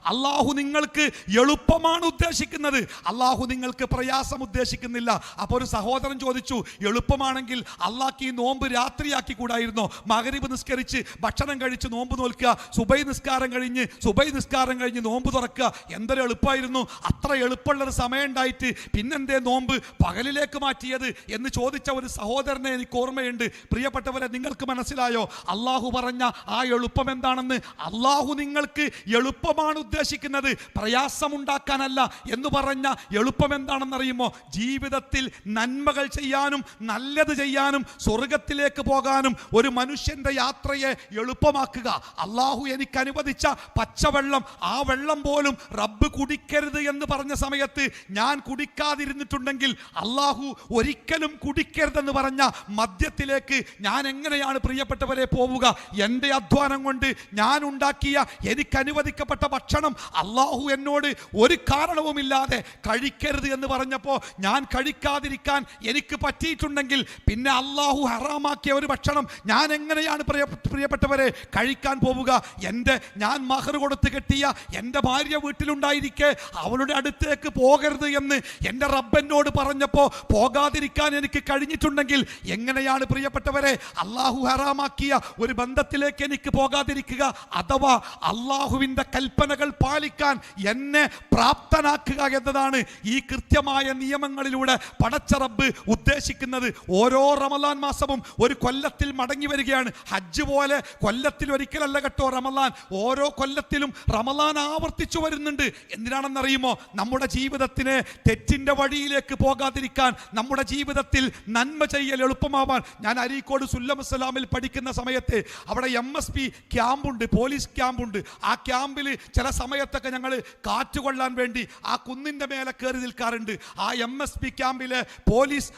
അള്ളാഹു നിങ്ങൾക്ക് എളുപ്പമാണ് ഉദ്ദേശിക്കുന്നത്. അള്ളാഹു നിങ്ങൾക്ക് പ്രയാസം ഉദ്ദേശിക്കുന്നില്ല. അപ്പോൾ ഒരു സഹോദരൻ ചോദിച്ചു എളുപ്പമാണെങ്കിൽ അള്ളാഹ് ഈ നോമ്പ് രാത്രിയാക്കി കൂടായിരുന്നോ? മകരീബ് നിസ്കരിച്ച് ഭക്ഷണം കഴിച്ച് നോമ്പ് നോൽക്കുക സുബൈ നിസ്കാരം കഴിഞ്ഞ് സുബൈ നിസ്കാരം കഴിഞ്ഞ് നോമ്പ് തുറക്കുക എന്തൊരു എളുപ്പമായിരുന്നു അത്ര എളുപ്പമുള്ള ഒരു സമയം ഉണ്ടായിട്ട് പിന്നെന്തേ നോമ്പ് പകലിലേക്ക് മാറ്റിയത് എന്ന് ചോദിച്ച ഒരു സഹോദരനെ എനിക്ക് ഓർമ്മയുണ്ട്. പ്രിയപ്പെട്ടവരെ നിങ്ങൾക്ക് മനസ്സിലായോ? അള്ളാഹു പറഞ്ഞ ആ എളുപ്പം എന്താണെന്ന് അള്ളാഹു നിങ്ങൾക്ക് എളുപ്പമാണ് ഉദ്ദേശിക്കുന്നത്. പ്രയാസമുണ്ടാക്കാനല്ല എന്ന് പറഞ്ഞ എളുപ്പം എന്താണെന്നറിയുമോ? ജീവിതത്തിൽ നന്മകൾ ചെയ്യാനും നല്ലത് ചെയ്യാനും സ്വർഗത്തിലേക്ക് പോകാനും ഒരു മനുഷ്യന്റെ യാത്രയെ എളുപ്പമാക്കുക. അള്ളാഹു എനിക്ക് അനുവദിച്ച പച്ചവെള്ളം ആ വെള്ളം പോലും റബ്ബ് കുടിക്കരുത് എന്ന് പറഞ്ഞ സമയത്ത് ഞാൻ കുടിക്കാതിരുന്നിട്ടുണ്ടെങ്കിൽ അള്ളാഹു ഒരിക്കലും കുടിക്കരുതെന്ന് പറഞ്ഞ മദ്യത്തിലേക്ക് ഞാൻ എങ്ങനെയാണ് പ്രിയപ്പെട്ടവരെ പോവുക. എന്റെ അധ്വാനം കൊണ്ട് ഞാൻ ഉണ്ടാക്കിയ എനിക്ക് അനുവദിക്കപ്പെട്ട ഭക്ഷണം അള്ളാഹു എന്നോട് ഒരു കാരണവുമില്ലാതെ കഴിക്കരുത് എന്ന് പറഞ്ഞപ്പോൾ ഞാൻ കഴിക്കാതിരിക്കാൻ എനിക്ക് പറ്റിയിട്ടുണ്ടെങ്കിൽ പിന്നെ അള്ളാഹു ഹറാമാക്കിയ ഒരു ഭക്ഷണം ഞാൻ എങ്ങനെയാണ് പ്രിയ പ്രിയപ്പെട്ടവരെ കഴിക്കാൻ പോവുക? എന്റെ ഞാൻ മഹർ കൊടുത്ത് കെട്ടിയ എന്റെ ഭാര്യ വീട്ടിലുണ്ടായിരിക്കെ അവളുടെ അടുത്തേക്ക് പോകരുത് എന്ന് എന്റെ റബ്ബനോട് പറഞ്ഞപ്പോൾ പോകാതിരിക്കാൻ എനിക്ക് കഴിഞ്ഞിട്ടുണ്ടെങ്കിൽ എങ്ങനെയാണ് പ്രിയപ്പെട്ടവരെ അള്ളാഹു ഹറാമാക്കിയ ഒരു ബന്ധത്തിലേക്ക് എനിക്ക് പോകാതിരിക്കുക അഥവാ അള്ളാഹുവിന്റെ കൽപ്പനകൾ പാലിക്കാൻ എന്നെ പ്രാപ്തനാക്കുക എന്നതാണ് ഈ കൃത്യമായ നിയമങ്ങളിലൂടെ പടച്ചറബ് ഉദ്ദേശിക്കുന്നത്. ഓരോ റമലാൻ മാസവും ഒരു കൊല്ലത്തിൽ മടങ്ങി വരികയാണ്. ഹജ്ജ് പോലെ കൊല്ലത്തിൽ ഒരിക്കലല്ല കേട്ടോ റമലാൻ ഓരോ കൊല്ലത്തിലും റമലാൻ ആവർത്തിച്ചു വരുന്നുണ്ട്. എന്തിനാണെന്നറിയുമോ? നമ്മുടെ ജീവിതത്തിന് തെറ്റിന്റെ വഴിയിലേക്ക് പോകാതിരിക്കാൻ നമ്മുടെ ജീവിതത്തിൽ നന്മ ചെയ്യൽ എളുപ്പമാവാൻ. ഞാൻ അരീക്കോട് സുല്ലമസ്സലാമിൽ പഠിക്കുന്ന സമയത്ത് അവിടെ എം എസ് പി ക്യാമ്പുണ്ട് പോലീസ് ക്യാമ്പുണ്ട്. ആ ക്യാമ്പിൽ ചില സമയത്തൊക്കെ ഞങ്ങൾ കാറ്റ് കൊള്ളാൻ വേണ്ടി ആ കുന്നിന്റെ മേലെ കയറി നിൽക്കാറുണ്ട്. ആ എം എസ് പി ക്യാമ്പിലെ പോലീസ്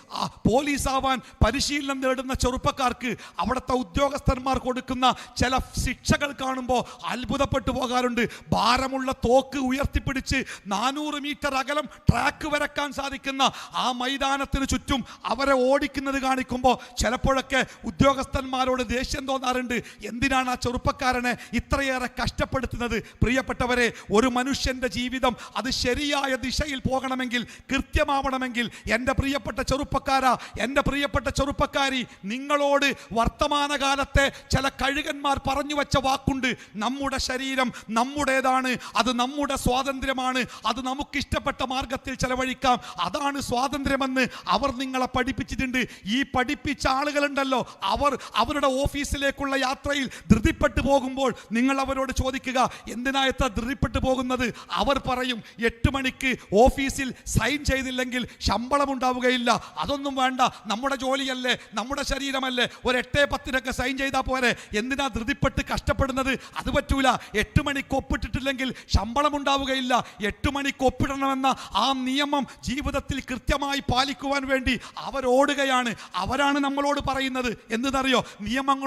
പോലീസ് ആവാൻ പരിശീലനം നേടുന്ന ചെറുപ്പക്കാർക്ക് അവിടുത്തെ ഉദ്യോഗസ്ഥന്മാർ കൊടുക്കുന്ന ചില ശിക്ഷകൾ കാണുമ്പോൾ അത്ഭുതപ്പെട്ടു പോകാറുണ്ട്. ഭാരമുള്ള തോക്ക് ഉയർത്തിപ്പിടിച്ച് നാനൂറ് മീറ്റർ അകലം ട്രാക്ക് വരക്കാൻ സാധിക്കുന്ന ആ മൈതാനത്തിന് ചുറ്റും അവരെ ഓടിക്കുന്നത് കാണിക്കുമ്പോൾ ചിലപ്പോഴൊക്കെ ഉദ്യോഗസ്ഥന്മാരോട് ദേഷ്യം തോന്നാറുണ്ട്. എന്തിനാണ് ആ ചെറുപ്പക്കാരനെ ഇത്രയേറെ കഷ്ടപ്പെടുത്തുന്നത്? പ്രിയപ്പെട്ടവരെ ഒരു മനുഷ്യന്റെ ജീവിതം അത് ശരിയായ ദിശയിൽ പോകണമെങ്കിൽ കൃത്യമാവണമെങ്കിൽ എന്റെ പ്രിയപ്പെട്ട ചെറുപ്പക്കാരാ എന്റെ പ്രിയപ്പെട്ട ചെറുപ്പക്കാരി നിങ്ങളോട് വർത്തമാനകാലത്തെ ചില കഴുകന്മാർ പറഞ്ഞു വെച്ച വാക്കുണ്ട്. നമ്മുടെ ശരീരം നമ്മുടേതാണ് അത് നമ്മുടെ സ്വാതന്ത്ര്യമാണ് അത് നമുക്കിഷ്ടപ്പെട്ട മാർഗത്തിൽ ചെലവഴിക്കാം. അതാണ് സ്വാതന്ത്ര്യമെന്ന് അവർ നിങ്ങളെ പഠിപ്പിച്ചിട്ടുണ്ട്. ഈ പഠിപ്പിച്ച ആളുകളുണ്ടല്ലോ അവർ അവരുടെ ഓഫീസ് ഓഫീസിലേക്കുള്ള യാത്രയിൽ ധൃതിപ്പെട്ടു പോകുമ്പോൾ നിങ്ങൾ അവരോട് ചോദിക്കുക എന്തിനാ എത്ര ധൃതിപ്പെട്ടു പോകുന്നത്? അവർ പറയും എട്ട് മണിക്ക് ഓഫീസിൽ സൈൻ ചെയ്തില്ലെങ്കിൽ ശമ്പളം ഉണ്ടാവുകയില്ല. അതൊന്നും വേണ്ട. നമ്മുടെ ജോലിയല്ലേ നമ്മുടെ ശരീരമല്ലേ. ഒരു എട്ടേ പത്തിനൊക്കെ സൈൻ ചെയ്താൽ പോരെ. എന്തിനാ ധൃതിപ്പെട്ട് കഷ്ടപ്പെടുന്നത്? അത് പറ്റൂല. എട്ട് മണിക്ക് ഒപ്പിട്ടിട്ടില്ലെങ്കിൽ ശമ്പളം ഉണ്ടാവുകയില്ല. എട്ട് മണിക്ക് ഒപ്പിടണമെന്ന ആ നിയമം ജീവിതത്തിൽ കൃത്യമായി പാലിക്കുവാൻ വേണ്ടി അവരോടുകയാണ് അവരാണ് നമ്മളോട് പറയുന്നത്. എന്തെന്നറിയോ?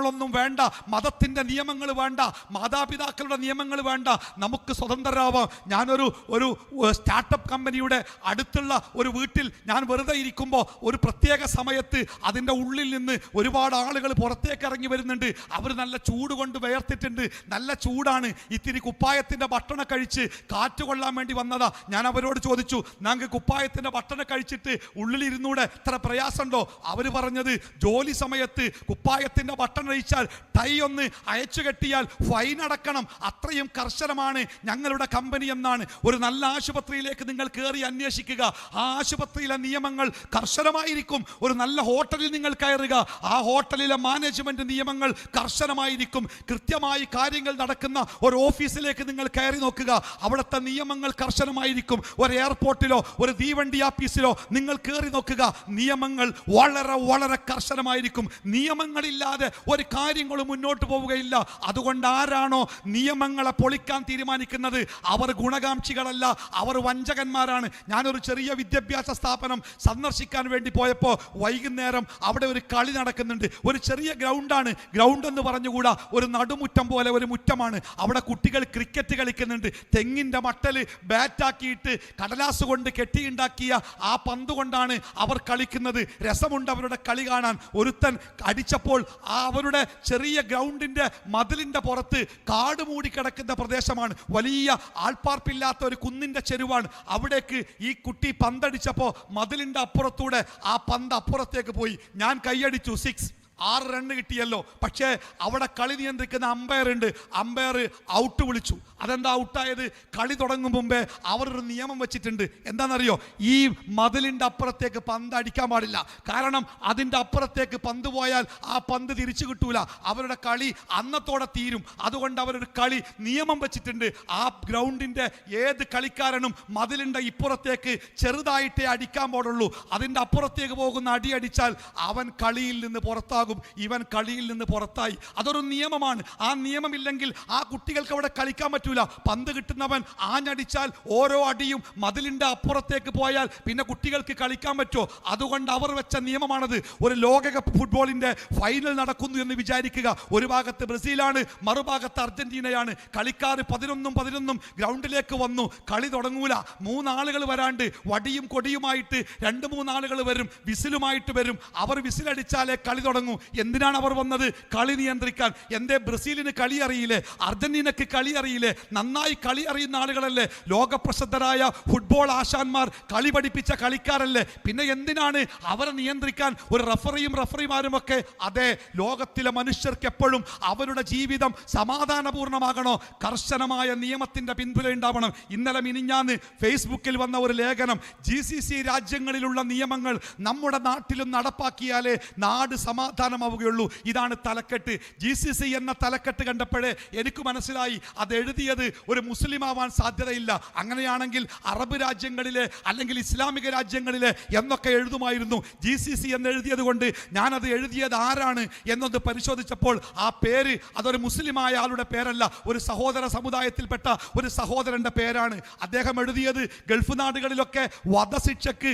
നിയമങ്ങളൊന്നും വേണ്ട. മതത്തിന്റെ നിയമങ്ങൾ വേണ്ട. മാതാപിതാക്കളുടെ നിയമങ്ങൾ വേണ്ട. നമുക്ക് സ്വതന്ത്രരാവാം. ഞാനൊരു ഒരു സ്റ്റാർട്ടപ്പ് കമ്പനിയുടെ അടുത്തുള്ള ഒരു വീട്ടിൽ ഞാൻ വെറുതെ ഇരിക്കുമ്പോൾ ഒരു പ്രത്യേക സമയത്ത് അതിന്റെ ഉള്ളിൽ നിന്ന് ഒരുപാട് ആളുകൾ പുറത്തേക്ക് ഇറങ്ങി വരുന്നുണ്ട്. അവർ നല്ല ചൂട് കൊണ്ട് വേർത്തിട്ടുണ്ട്. നല്ല ചൂടാണ്. ഇത്തിരി കുപ്പായത്തിന്റെ ഭക്ഷണം കഴിച്ച് കാറ്റ് കൊള്ളാൻ വേണ്ടി വന്നതാ. ഞാൻ അവരോട് ചോദിച്ചു ഞങ്ങൾക്ക് കുപ്പായത്തിന്റെ ഭക്ഷണം കഴിച്ചിട്ട് ഉള്ളിലിരുന്നൂടെ ഇത്ര പ്രയാസമുണ്ടോ? അവർ പറഞ്ഞത് ജോലി സമയത്ത് കുപ്പായത്തിന്റെ ഭക്ഷണം കഴിച്ചാൽ ടൈ ഒന്ന് അയച്ചു കെട്ടിയാൽ ഫൈൻ അടക്കണം. അത്രയും കർശനമാണ് ഞങ്ങളുടെ കമ്പനി എന്നാണ്. ഒരു നല്ല ആശുപത്രിയിലേക്ക് നിങ്ങൾ കയറി അന്വേഷിക്കുക. ആ ആശുപത്രിയിലെ നിയമങ്ങൾ കർശനമായിരിക്കും. ഒരു നല്ല ഹോട്ടലിൽ നിങ്ങൾ കയറുക. ആ ഹോട്ടലിലെ മാനേജ്മെന്റ് നിയമങ്ങൾ കർശനമായിരിക്കും. കൃത്യമായി കാര്യങ്ങൾ നടക്കുന്ന ഒരു ഓഫീസിലേക്ക് നിങ്ങൾ കയറി നോക്കുക. അവിടുത്തെ നിയമങ്ങൾ കർശനമായിരിക്കും. ഒരു എയർപോർട്ടിലോ ഒരു തീവണ്ടി ഓഫീസിലോ നിങ്ങൾ കയറി നോക്കുക. നിയമങ്ങൾ വളരെ വളരെ കർശനമായിരിക്കും. നിയമങ്ങളില്ലാതെ ഒരു കാര്യങ്ങളും മുന്നോട്ട് പോവുകയില്ല. അതുകൊണ്ട് ആരാണോ നിയമങ്ങളെ പൊളിക്കാൻ തീരുമാനിക്കുന്നത്? അവർ ഗുണകാംക്ഷികളല്ല അവർ വഞ്ചകന്മാരാണ്. ഞാനൊരു ചെറിയ വിദ്യാഭ്യാസ സ്ഥാപനം സന്ദർശിക്കാൻ വേണ്ടി പോയപ്പോൾ വൈകുന്നേരം അവിടെ ഒരു കളി നടക്കുന്നുണ്ട്. ഒരു ചെറിയ ഗ്രൗണ്ടാണ്. ഗ്രൗണ്ട് എന്ന് പറഞ്ഞുകൂടാ ഒരു നടുമുറ്റം പോലെ ഒരു മുറ്റമാണ്. അവിടെ കുട്ടികൾ ക്രിക്കറ്റ് കളിക്കുന്നുണ്ട്. തെങ്ങിന്റെ മട്ടൽ ബാറ്റാക്കിയിട്ട് കടലാസ് കൊണ്ട് കെട്ടിയുണ്ടാക്കിയ ആ പന്ത് കൊണ്ടാണ് അവർ കളിക്കുന്നത്. രസമുണ്ട് അവരുടെ കളി കാണാൻ. ഒരുത്തൻ അടിച്ചപ്പോൾ ആ അവരുടെ ചെറിയ ഗ്രൗണ്ടിന്റെ മതിലിന്റെ പുറത്ത് കാട് മൂടിക്കിടക്കുന്ന പ്രദേശമാണ്. വലിയ ആൾപ്പാർപ്പില്ലാത്ത ഒരു കുന്നിന്റെ ചെരുവാണ്. അവിടേക്ക് ഈ കുട്ടി പന്തടിച്ചപ്പോൾ മതിലിന്റെ അപ്പുറത്തൂടെ ആ പന്ത് അപ്പുറത്തേക്ക് പോയി. ഞാൻ കൈയടിച്ചു. സിക്സ് ആറ് റണ്ണ് കിട്ടിയല്ലോ. പക്ഷേ അവിടെ കളി നിയന്ത്രിക്കുന്ന അമ്പയർ ഉണ്ട്. അമ്പയർ ഔട്ട് വിളിച്ചു. അതെന്താ ഔട്ടായത് കളി തുടങ്ങും മുമ്പേ അവരൊരു നിയമം വെച്ചിട്ടുണ്ട്. എന്താണെന്നറിയോ? ഈ മതിലിന്റെ അപ്പുറത്തേക്ക് പന്ത് അടിക്കാൻ പാടില്ല. കാരണം അതിന്റെ അപ്പുറത്തേക്ക് പന്ത് പോയാൽ ആ പന്ത് തിരിച്ചു കിട്ടൂല. അവരുടെ കളി അന്നത്തോടെ തീരും. അതുകൊണ്ട് അവരൊരു കളി നിയമം വെച്ചിട്ടുണ്ട്. ആ ഗ്രൗണ്ടിന്റെ ഏത് കളിക്കാരനും മതിലിന്റെ ഇപ്പുറത്തേക്ക് ചെറുതായിട്ടേ അടിക്കാൻ പാടുള്ളൂ. അതിന്റെ അപ്പുറത്തേക്ക് പോകുന്ന അടി അടിച്ചാൽ അവൻ കളിയിൽ നിന്ന് പുറത്താകും. ഇവൻ കളിയിൽ നിന്ന് പുറത്തായി. അതൊരു നിയമമാണ്. ആ നിയമമില്ലെങ്കിൽ ആ കുട്ടികൾക്ക് അവിടെ കളിക്കാൻ പറ്റൂല. പന്ത് കിട്ടുന്നവൻ ആഞ്ഞടിച്ചാൽ ഓരോ അടിയും മതിലിന്റെ അപ്പുറത്തേക്ക് പോയാൽ പിന്നെ കുട്ടികൾക്ക് കളിക്കാൻ പറ്റുമോ? അതുകൊണ്ട് അവർ വെച്ച നിയമമാണത്. ഒരു ലോകകപ്പ് ഫുട്ബോളിന്റെ ഫൈനൽ നടക്കുന്നു എന്ന് വിചാരിക്കുക. ഒരു ഭാഗത്ത് ബ്രസീലാണ് മറുഭാഗത്ത് അർജന്റീനയാണ്. കളിക്കാർ പതിനൊന്നും പതിനൊന്നും ഗ്രൗണ്ടിലേക്ക് വന്നു. കളി തുടങ്ങൂല. മൂന്നാളുകൾ വരാണ്ട് വടിയും കൊടിയുമായിട്ട് രണ്ട് മൂന്നാളുകൾ വരും. വിസിലുമായിട്ട് വരും. അവർ വിസിലടിച്ചാലേ കളി തുടങ്ങൂ. എന്തിനാണ് അവർ വന്നത്? കളി നിയന്ത്രിക്കാൻ. എന്റെ ബ്രസീലിന് കളി അറിയില്ലേ? അർജന്റീനക്ക് കളി അറിയില്ലേ? നന്നായി കളി അറിയുന്ന ആളുകളല്ലേ? ലോകപ്രസിദ്ധരായ ഫുട്ബോൾ ആശാന്മാർ കളി പഠിപ്പിച്ച കളിക്കാരല്ലേ? പിന്നെ എന്തിനാണ് അവരെ നിയന്ത്രിക്കാൻ? ഒരു റഫറിയും റഫറിമാരും ഒക്കെ അതെ ലോകത്തിലെ മനുഷ്യർക്ക് എപ്പോഴും അവരുടെ ജീവിതം സമാധാനപൂർണമാകണോ കർശനമായ നിയമത്തിന്റെ പിന്തുണ ഉണ്ടാവണം. ഇന്നലെ മിനിഞ്ഞാന്ന് ഫേസ്ബുക്കിൽ വന്ന ഒരു ലേഖനം ജി സി സി രാജ്യങ്ങളിലുള്ള നിയമങ്ങൾ നമ്മുടെ നാട്ടിലും നടപ്പാക്കിയാലേ നാട് സമാധാനമാവുകയുള്ളൂ. ഇതാണ് തലക്കെട്ട്. ജി സി സി എന്ന തലക്കെട്ട് കണ്ടപ്പോഴേ എനിക്ക് മനസ്സിലായി. അത് എഴുതിയത് ഒരു മുസ്ലിം ആവാൻ സാധ്യതയില്ല. അങ്ങനെയാണെങ്കിൽ അറബ് രാജ്യങ്ങളിലെ അല്ലെങ്കിൽ ഇസ്ലാമിക രാജ്യങ്ങളിലെ എന്നൊക്കെ എഴുതുമായിരുന്നു. ജി സി സി എന്ന് എഴുതിയത് കൊണ്ട് ഞാനത് എഴുതിയത് ആരാണ് എന്നൊന്ന് പരിശോധിച്ചപ്പോൾ ആ പേര് അതൊരു മുസ്ലിമായ ആളുടെ പേരല്ല. ഒരു സഹോദര സമുദായത്തിൽപ്പെട്ട ഒരു സഹോദരന്റെ പേരാണ്. അദ്ദേഹം എഴുതിയത് ഗൾഫ് നാടുകളിലൊക്കെ വധശിക്ഷക്ക്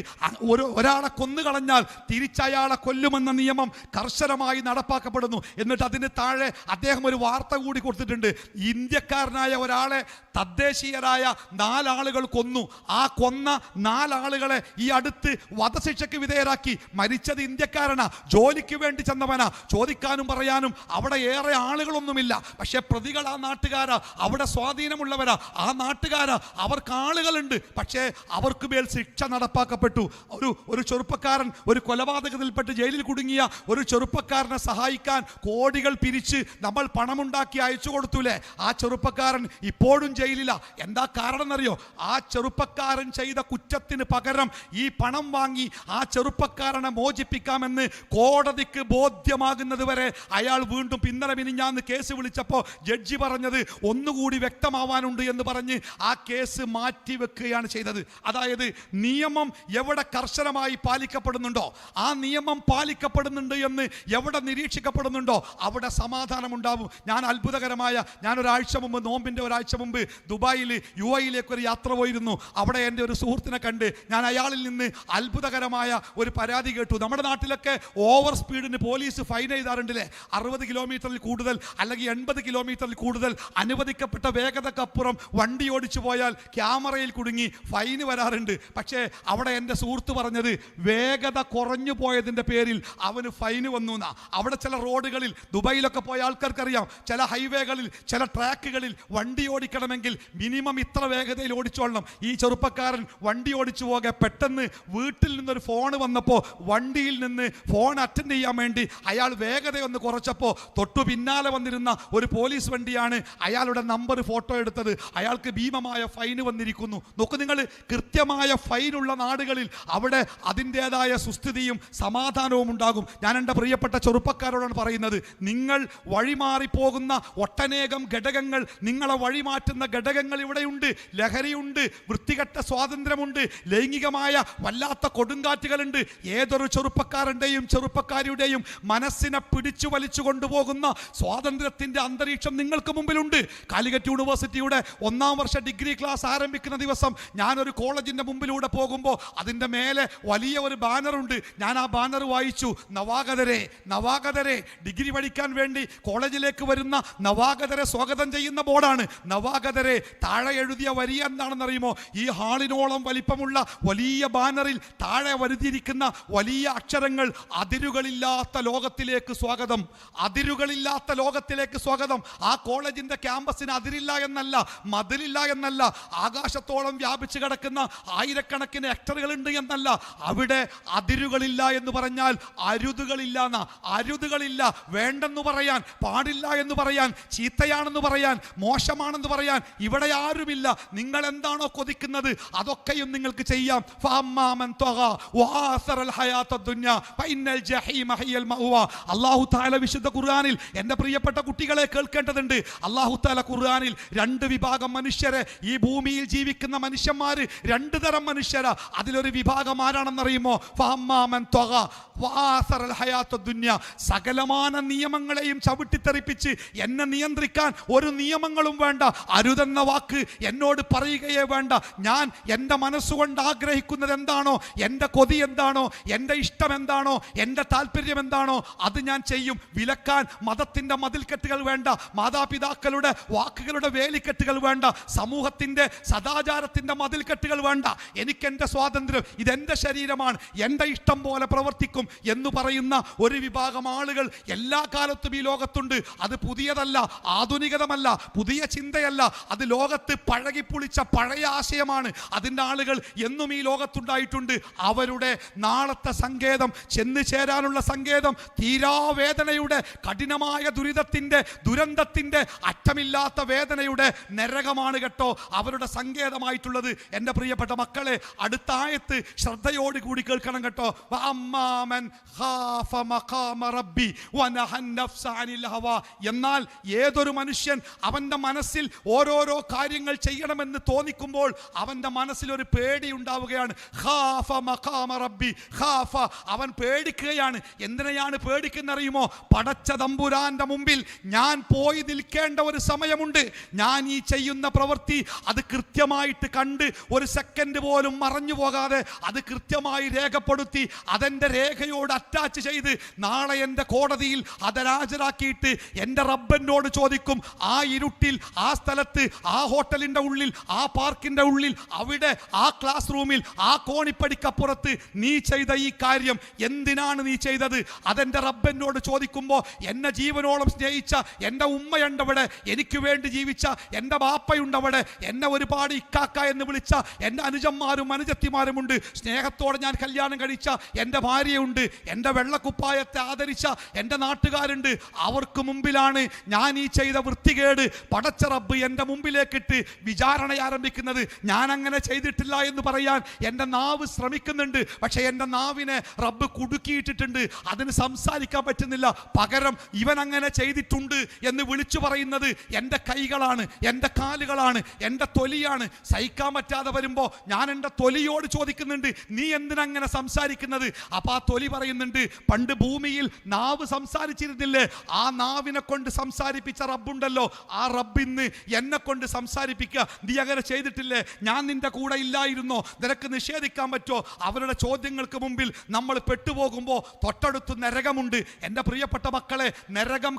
ഒരാളെ കൊന്നുകളഞ്ഞാൽ തിരിച്ചയാളെ കൊല്ലുമെന്ന നിയമം കർശനമായി നടപ്പാക്കപ്പെടുന്നു. എന്നിട്ട് അതിന് താഴെ അദ്ദേഹം ഒരു വാർത്ത കൂടി കൊടുത്തിട്ടുണ്ട്. ഇന്ത്യക്കാരനായ ഒരാളെ തദ്ദേശീയരായ നാലാളുകൾ കൊന്നു. ആ കൊന്ന നാലാളുകളെ ഈ അടുത്ത് വധശിക്ഷയ്ക്ക് വിധേയരാക്കി. മരിച്ചത് ഇന്ത്യക്കാരനാ. ജോലിക്ക് വേണ്ടി ചെന്നവനാ. ചോദിക്കാനും പറയാനും അവിടെ ഏറെ ആളുകളൊന്നുമില്ല. പക്ഷെ പ്രതികൾ ആ നാട്ടുകാരാ. അവിടെ സ്വാധീനമുള്ളവരാ. ആ നാട്ടുകാരാ. അവർക്ക് ആളുകളുണ്ട്. പക്ഷേ അവർക്ക് മേൽ ശിക്ഷ നടപ്പാക്കപ്പെട്ടു. ഒരു ഒരു ചെറുപ്പക്കാരൻ ഒരു കൊലപാതകത്തിൽപ്പെട്ട് ജയിലിൽ കുടുങ്ങിയ ഒരു ചെറുപ്പ ചെറുപ്പക്കാരനെ സഹായിക്കാൻ കോടികൾ പിരിച്ച് നമ്മൾ പണമുണ്ടാക്കി അയച്ചു കൊടുത്തൂലേ? ആ ചെറുപ്പക്കാരൻ ഇപ്പോഴും ജയിലില്ല എന്താ കാരണം എന്നറിയോ ആ ചെറുപ്പക്കാരൻ ചെയ്ത കുറ്റത്തിന് പകരം ഈ പണം വാങ്ങി ആ ചെറുപ്പക്കാരനെ മോചിപ്പിക്കാമെന്ന് കോടതിക്ക് ബോധ്യമാകുന്നത് വരെ അയാൾ വീണ്ടും പിന്നലെ മിനിഞ്ഞാന്ന് കേസ് വിളിച്ചപ്പോൾ ജഡ്ജി പറഞ്ഞത് ഒന്നുകൂടി വ്യക്തമാവാനുണ്ട് എന്ന് പറഞ്ഞ് ആ കേസ് മാറ്റിവെക്കുകയാണ് ചെയ്തത്. അതായത് നിയമം എവിടെ കർശനമായി പാലിക്കപ്പെടുന്നുണ്ടോ? ആ നിയമം പാലിക്കപ്പെടുന്നുണ്ട് എന്ന് എവിടെ നിരീക്ഷിക്കപ്പെടുന്നുണ്ടോ അവിടെ സമാധാനം ഉണ്ടാവും ഞാൻ അത്ഭുതകരമായ ഞാൻ ഒരാഴ്ച മുമ്പ് നോമ്പിന്റെ ഒരാഴ്ച മുമ്പ് ദുബായിൽ യു എയിലേക്ക് ഒരു യാത്ര പോയിരുന്നു. അവിടെ എന്റെ ഒരു സുഹൃത്തിനെ കണ്ട് ഞാൻ അയാളിൽ നിന്ന് അത്ഭുതകരമായ ഒരു പരാതി കേട്ടു. നമ്മുടെ നാട്ടിലൊക്കെ ഓവർ സ്പീഡിന് പോലീസ് ഫൈൻ ചെയ്താറുണ്ടല്ലേ അറുപത് കിലോമീറ്ററിൽ കൂടുതൽ അല്ലെങ്കിൽ എൺപത് കിലോമീറ്ററിൽ കൂടുതൽ അനുവദിക്കപ്പെട്ട വേഗതക്കപ്പുറം വണ്ടി ഓടിച്ചു പോയാൽ ക്യാമറയിൽ കുടുങ്ങി ഫൈന് വരാറുണ്ട്. പക്ഷേ അവിടെ എന്റെ സുഹൃത്ത് പറഞ്ഞത് വേഗത കുറഞ്ഞു പോയതിന്റെ പേരിൽ അവന് ഫൈന് വന്നു. എന്നാ അവിടെ ചില റോഡുകളിൽ ദുബായിലൊക്കെ പോയ ആൾക്കാർക്കറിയാം ചില ഹൈവേകളിൽ ചില ട്രാക്കുകളിൽ വണ്ടി ഓടിക്കണമെങ്കിൽ മിനിമം ഇത്ര വേഗതയിൽ ഓടിച്ചോളണം. ഈ ചെറുപ്പക്കാരൻ വണ്ടി ഓടിച്ചു പോകെ പെട്ടെന്ന് വീട്ടിൽ നിന്നൊരു ഫോൺ വന്നപ്പോൾ വണ്ടിയിൽ നിന്ന് ഫോൺ അറ്റൻഡ് ചെയ്യാൻ വേണ്ടി അയാൾ വേഗതയൊന്ന് കുറച്ചപ്പോൾ തൊട്ടു പിന്നാലെ വന്നിരുന്ന ഒരു പോലീസ് വണ്ടിയാണ് അയാളുടെ നമ്പർ ഫോട്ടോ എടുത്തത്. അയാൾക്ക് ഭീമമായ ഫൈൻ വന്നിരിക്കുന്നു. നോക്കൂ നിങ്ങൾ കൃത്യമായ ഫൈനുള്ള നാടുകളിൽ അവിടെ അതിന്റെതായ സുസ്ഥിതിയും സമാധാനവും ഉണ്ടാകും. ഞാൻ എന്റെ പ്രിയപ്പെട്ട ചെറുപ്പക്കാരോടാണ് പറയുന്നത് നിങ്ങൾ വഴിമാറിപ്പോകുന്ന ഒട്ടനേകം ഘടകങ്ങൾ നിങ്ങളെ വഴിമാറ്റുന്ന ഘടകങ്ങൾ ഇവിടെയുണ്ട്. ലഹരിയുണ്ട് വൃത്തികെട്ട സ്വാതന്ത്ര്യമുണ്ട് ലൈംഗികമായ വല്ലാത്ത കൊടുങ്കാറ്റുകളുണ്ട്. ഏതൊരു ചെറുപ്പക്കാരന്റെയും ചെറുപ്പക്കാരിയുടെയും മനസ്സിനെ പിടിച്ചു വലിച്ചു കൊണ്ടുപോകുന്ന സ്വാതന്ത്ര്യത്തിന്റെ അന്തരീക്ഷം നിങ്ങൾക്ക് മുമ്പിലുണ്ട്. കാലിക്കറ്റ് യൂണിവേഴ്സിറ്റിയുടെ ഒന്നാം വർഷ ഡിഗ്രി ക്ലാസ് ആരംഭിക്കുന്ന ദിവസം ഞാനൊരു കോളേജിന്റെ മുമ്പിലൂടെ പോകുമ്പോൾ അതിന്റെ മേലെ വലിയ ഒരു ബാനറുണ്ട്. ഞാൻ ആ ബാനർ വായിച്ചു നവാഗതരെ നവാഗതരെ ഡിഗ്രി പഠിക്കാൻ വേണ്ടി കോളേജിലേക്ക് വരുന്ന നവാഗതരെ സ്വാഗതം ചെയ്യുന്ന ബോർഡാണ്. നവാഗതരെ താഴെ എഴുതിയ വരി എന്താണെന്നറിയുമോ? ഈ ഹാളിനോളം വലിപ്പമുള്ള വലിയ ബാനറിൽ താഴെ വരുത്തിയിരിക്കുന്ന വലിയ അക്ഷരങ്ങൾ അതിരുകളില്ലാത്ത ലോകത്തിലേക്ക് സ്വാഗതം. അതിരുകളില്ലാത്ത ലോകത്തിലേക്ക് സ്വാഗതം. ആ കോളേജിന്റെ ക്യാമ്പസിന് അതിരില്ല എന്നല്ല മതിലില്ല എന്നല്ല ആകാശത്തോളം വ്യാപിച്ചു കിടക്കുന്ന ആയിരക്കണക്കിന് ഹെക്ടറുകളുണ്ട് എന്നല്ല. അവിടെ അതിരുകളില്ല എന്ന് പറഞ്ഞാൽ അരുതുകളില്ല എന്ന അരുതുകളില്ല. വേണ്ടെന്ന് പറയാൻ പാടില്ല എന്ന് പറയാൻ ചീത്തയാണെന്ന് പറയാൻ മോശമാണെന്ന് പറയാൻ ഇവിടെ ആരുമില്ല. നിങ്ങൾ എന്താണോ കൊതിക്കുന്നത് അതൊക്കെയും നിങ്ങൾക്ക് ചെയ്യാം. അള്ളാഹു താല വിശുദ്ധ ഖുർആാനിൽ എന്റെ പ്രിയപ്പെട്ട കുട്ടികളെ കേൾക്കേണ്ടതുണ്ട്. അള്ളാഹു താല ഖുർആാനിൽ രണ്ട് വിഭാഗം മനുഷ്യരെ ഈ ഭൂമിയിൽ ജീവിക്കുന്ന മനുഷ്യന്മാർ രണ്ട് തരം മനുഷ്യരാ. അതിലൊരു വിഭാഗം ആരാണെന്നറിയുമോ? ഫഅമ്മാമൻ ത്വക വാസറൽ ഹയാത്ത ദുനിയ സകലമാന നിയമങ്ങളെയും ചവിട്ടിത്തെറിപ്പിച്ച് എന്നെ നിയന്ത്രിക്കാൻ ഒരു നിയമങ്ങളും വേണ്ട. അരുതെന്ന വാക്ക് എന്നോട് പറയുകയേ വേണ്ട. ഞാൻ എന്റെ മനസ്സുകൊണ്ട് ആഗ്രഹിക്കുന്നത് എന്താണോ എന്റെ കൊതി എന്താണോ എന്റെ ഇഷ്ടം എന്താണോ എന്റെ താല്പര്യം എന്താണോ അത് ഞാൻ ചെയ്യും. വിലക്കാൻ മതത്തിന്റെ മതിൽക്കെട്ടുകൾ വേണ്ട മാതാപിതാക്കളുടെ വാക്കുകളുടെ വേലിക്കെട്ടുകൾ വേണ്ട സമൂഹത്തിന്റെ സദാചാരത്തിന്റെ മതിൽക്കെട്ടുകൾ വേണ്ട. എനിക്കെന്റെ സ്വാതന്ത്ര്യം ഇതെന്റെ ശരീരമാണ്. എന്റെ ഇഷ്ടം പോലെ പ്രവർത്തിക്കും എന്ന് പറയുന്ന വിഭാഗം ആളുകൾ എല്ലാ കാലത്തും ഈ ലോകത്തുണ്ട്. അത് പുതിയതല്ല ആധുനികതമല്ല പുതിയ ചിന്തയല്ല. അത് ലോകത്ത് പഴകിപ്പുളിച്ച പഴയ ആശയമാണ്. അതിന്റെ ആളുകൾ എന്നും ഈ ലോകത്തുണ്ടായിട്ടുണ്ട്. അവരുടെ നാളത്തെ സങ്കേതം ചെന്നു ചേരാനുള്ള സങ്കേതം തീരാവേദനയുടെ കഠിനമായ ദുരിതത്തിന്റെ ദുരന്തത്തിന്റെ അറ്റമില്ലാത്ത വേദനയുടെ നരകമാണ് കേട്ടോ അവരുടെ സങ്കേതമായിട്ടുള്ളത്. എന്റെ പ്രിയപ്പെട്ട മക്കളെ അടുത്തായത്ത് ശ്രദ്ധയോടുകൂടി ശ്രദ്ധയോട് കൂടി കേൾക്കണം കേട്ടോ. അമ്മാമൻ ഖാഫ മഖാമ റബ്ബി എന്നാൽ ഏതൊരു മനുഷ്യൻ അവന്റെ മനസ്സിൽ ഓരോരോ കാര്യങ്ങൾ ചെയ്യണമെന്ന് തോന്നിക്കുമ്പോൾ അവന്റെ മനസ്സിൽ ഒരു പേടി ഉണ്ടാവുകയാണ്. ഖാഫ മഖാമ റബ്ബി ഖാഫ. അവൻ പേടിക്കുകയാണ്. എന്തിനെയാണ് പേടിക്കുന്ന അറിയുമോ പടച്ച തമ്പുരാന്റെ മുമ്പിൽ ഞാൻ പോയി നിൽക്കേണ്ട ഒരു സമയമുണ്ട്. ഞാൻ ഈ ചെയ്യുന്ന പ്രവൃത്തി അത് കൃത്യമായിട്ട് കണ്ട് ഒരു സെക്കൻഡ് പോലും മറഞ്ഞു പോകാതെ അത് കൃത്യമായി രേഖപ്പെടുത്തി അതെന്റെ രേഖയോട് അറ്റാച്ച് ചെയ്ത് നാളെ എന്റെ കോടതിയിൽ അതരാജരാക്കിയിട്ട് എന്റെ റബ്ബനോട് ചോദിക്കും ആ ഇരുട്ടിൽ ആ സ്ഥലത്ത് ആ ഹോട്ടലിന്റെ ഉള്ളിൽ ആ പാർക്കിന്റെ ഉള്ളിൽ അവിടെ ആ ക്ലാസ് റൂമിൽ ആ കോണിപ്പടിക്കപ്പുറത്ത് നീ ചെയ്ത ഈ കാര്യം എന്തിനാണ് നീ ചെയ്തത്? അതെന്റെ റബ്ബനോട് ചോദിക്കുമ്പോൾ എന്നെ ജീവനോളം സ്നേഹിച്ച എന്റെ ഉമ്മയുണ്ടവിടെ എനിക്ക് വേണ്ടി ജീവിച്ച എന്റെ ബാപ്പയുണ്ടവിടെ എന്നെ ഒരുപാട് ഇക്കാക്ക എന്ന് വിളിച്ച എന്റെ അനുജന്മാരും അനുജത്തിമാരുമുണ്ട് സ്നേഹത്തോടെ ഞാൻ കല്യാണം കഴിച്ച എന്റെ ഭാര്യയുണ്ട് എന്റെ വെള്ളക്കുപ്പായ സമുദായത്തെ ആദരിച്ച എന്റെ നാട്ടുകാരുണ്ട്. അവർക്ക് മുമ്പിലാണ് ഞാൻ ഈ ചെയ്ത വൃത്തികേട് പടച്ച റബ്ബ് എന്റെ മുമ്പിലേക്കിട്ട് വിചാരണ ആരംഭിക്കുന്നത്. ഞാൻ അങ്ങനെ ചെയ്തിട്ടില്ല എന്ന് പറയാൻ എന്റെ നാവ് ശ്രമിക്കുന്നുണ്ട്. പക്ഷേ എന്റെ നാവിനെ റബ്ബ് കുടുക്കിയിട്ടിട്ടുണ്ട്. അതിന് സംസാരിക്കാൻ പറ്റുന്നില്ല. പകരം ഇവൻ അങ്ങനെ ചെയ്തിട്ടുണ്ട് എന്ന് വിളിച്ചു പറയുന്നത് എന്റെ കൈകളാണ് എന്റെ കാലുകളാണ് എന്റെ തൊലിയാണ്. സഹിക്കാൻ പറ്റാതെ വരുമ്പോൾ ഞാൻ എന്റെ തൊലിയോട് ചോദിക്കുന്നുണ്ട് നീ എന്തിനങ്ങനെ സംസാരിക്കുന്നത്? അപ്പോൾ ആ തൊലി പറയുന്നുണ്ട് പണ്ട് ഭൂമിയിൽ നാവ് സംസാരിച്ചിരുന്നില്ലേ? ആ നാവിനെ കൊണ്ട് സംസാരിപ്പിച്ച റബ്ബുണ്ടല്ലോ. ആ റബ്ബിന്ന് എന്നെ കൊണ്ട് സംസാരിപ്പിക്കുക. നീ അങ്ങനെ ചെയ്തിട്ടില്ലേ? ഞാൻ നിന്റെ കൂടെ ഇല്ലായിരുന്നോ? നിനക്ക് നിഷേധിക്കാൻ പറ്റുമോ? അവരുടെ ചോദ്യങ്ങൾക്ക് മുമ്പിൽ നമ്മൾ പെട്ടുപോകുമ്പോൾ തൊട്ടടുത്ത് നരകമുണ്ട്. എന്റെ പ്രിയപ്പെട്ട മക്കളെ നരകം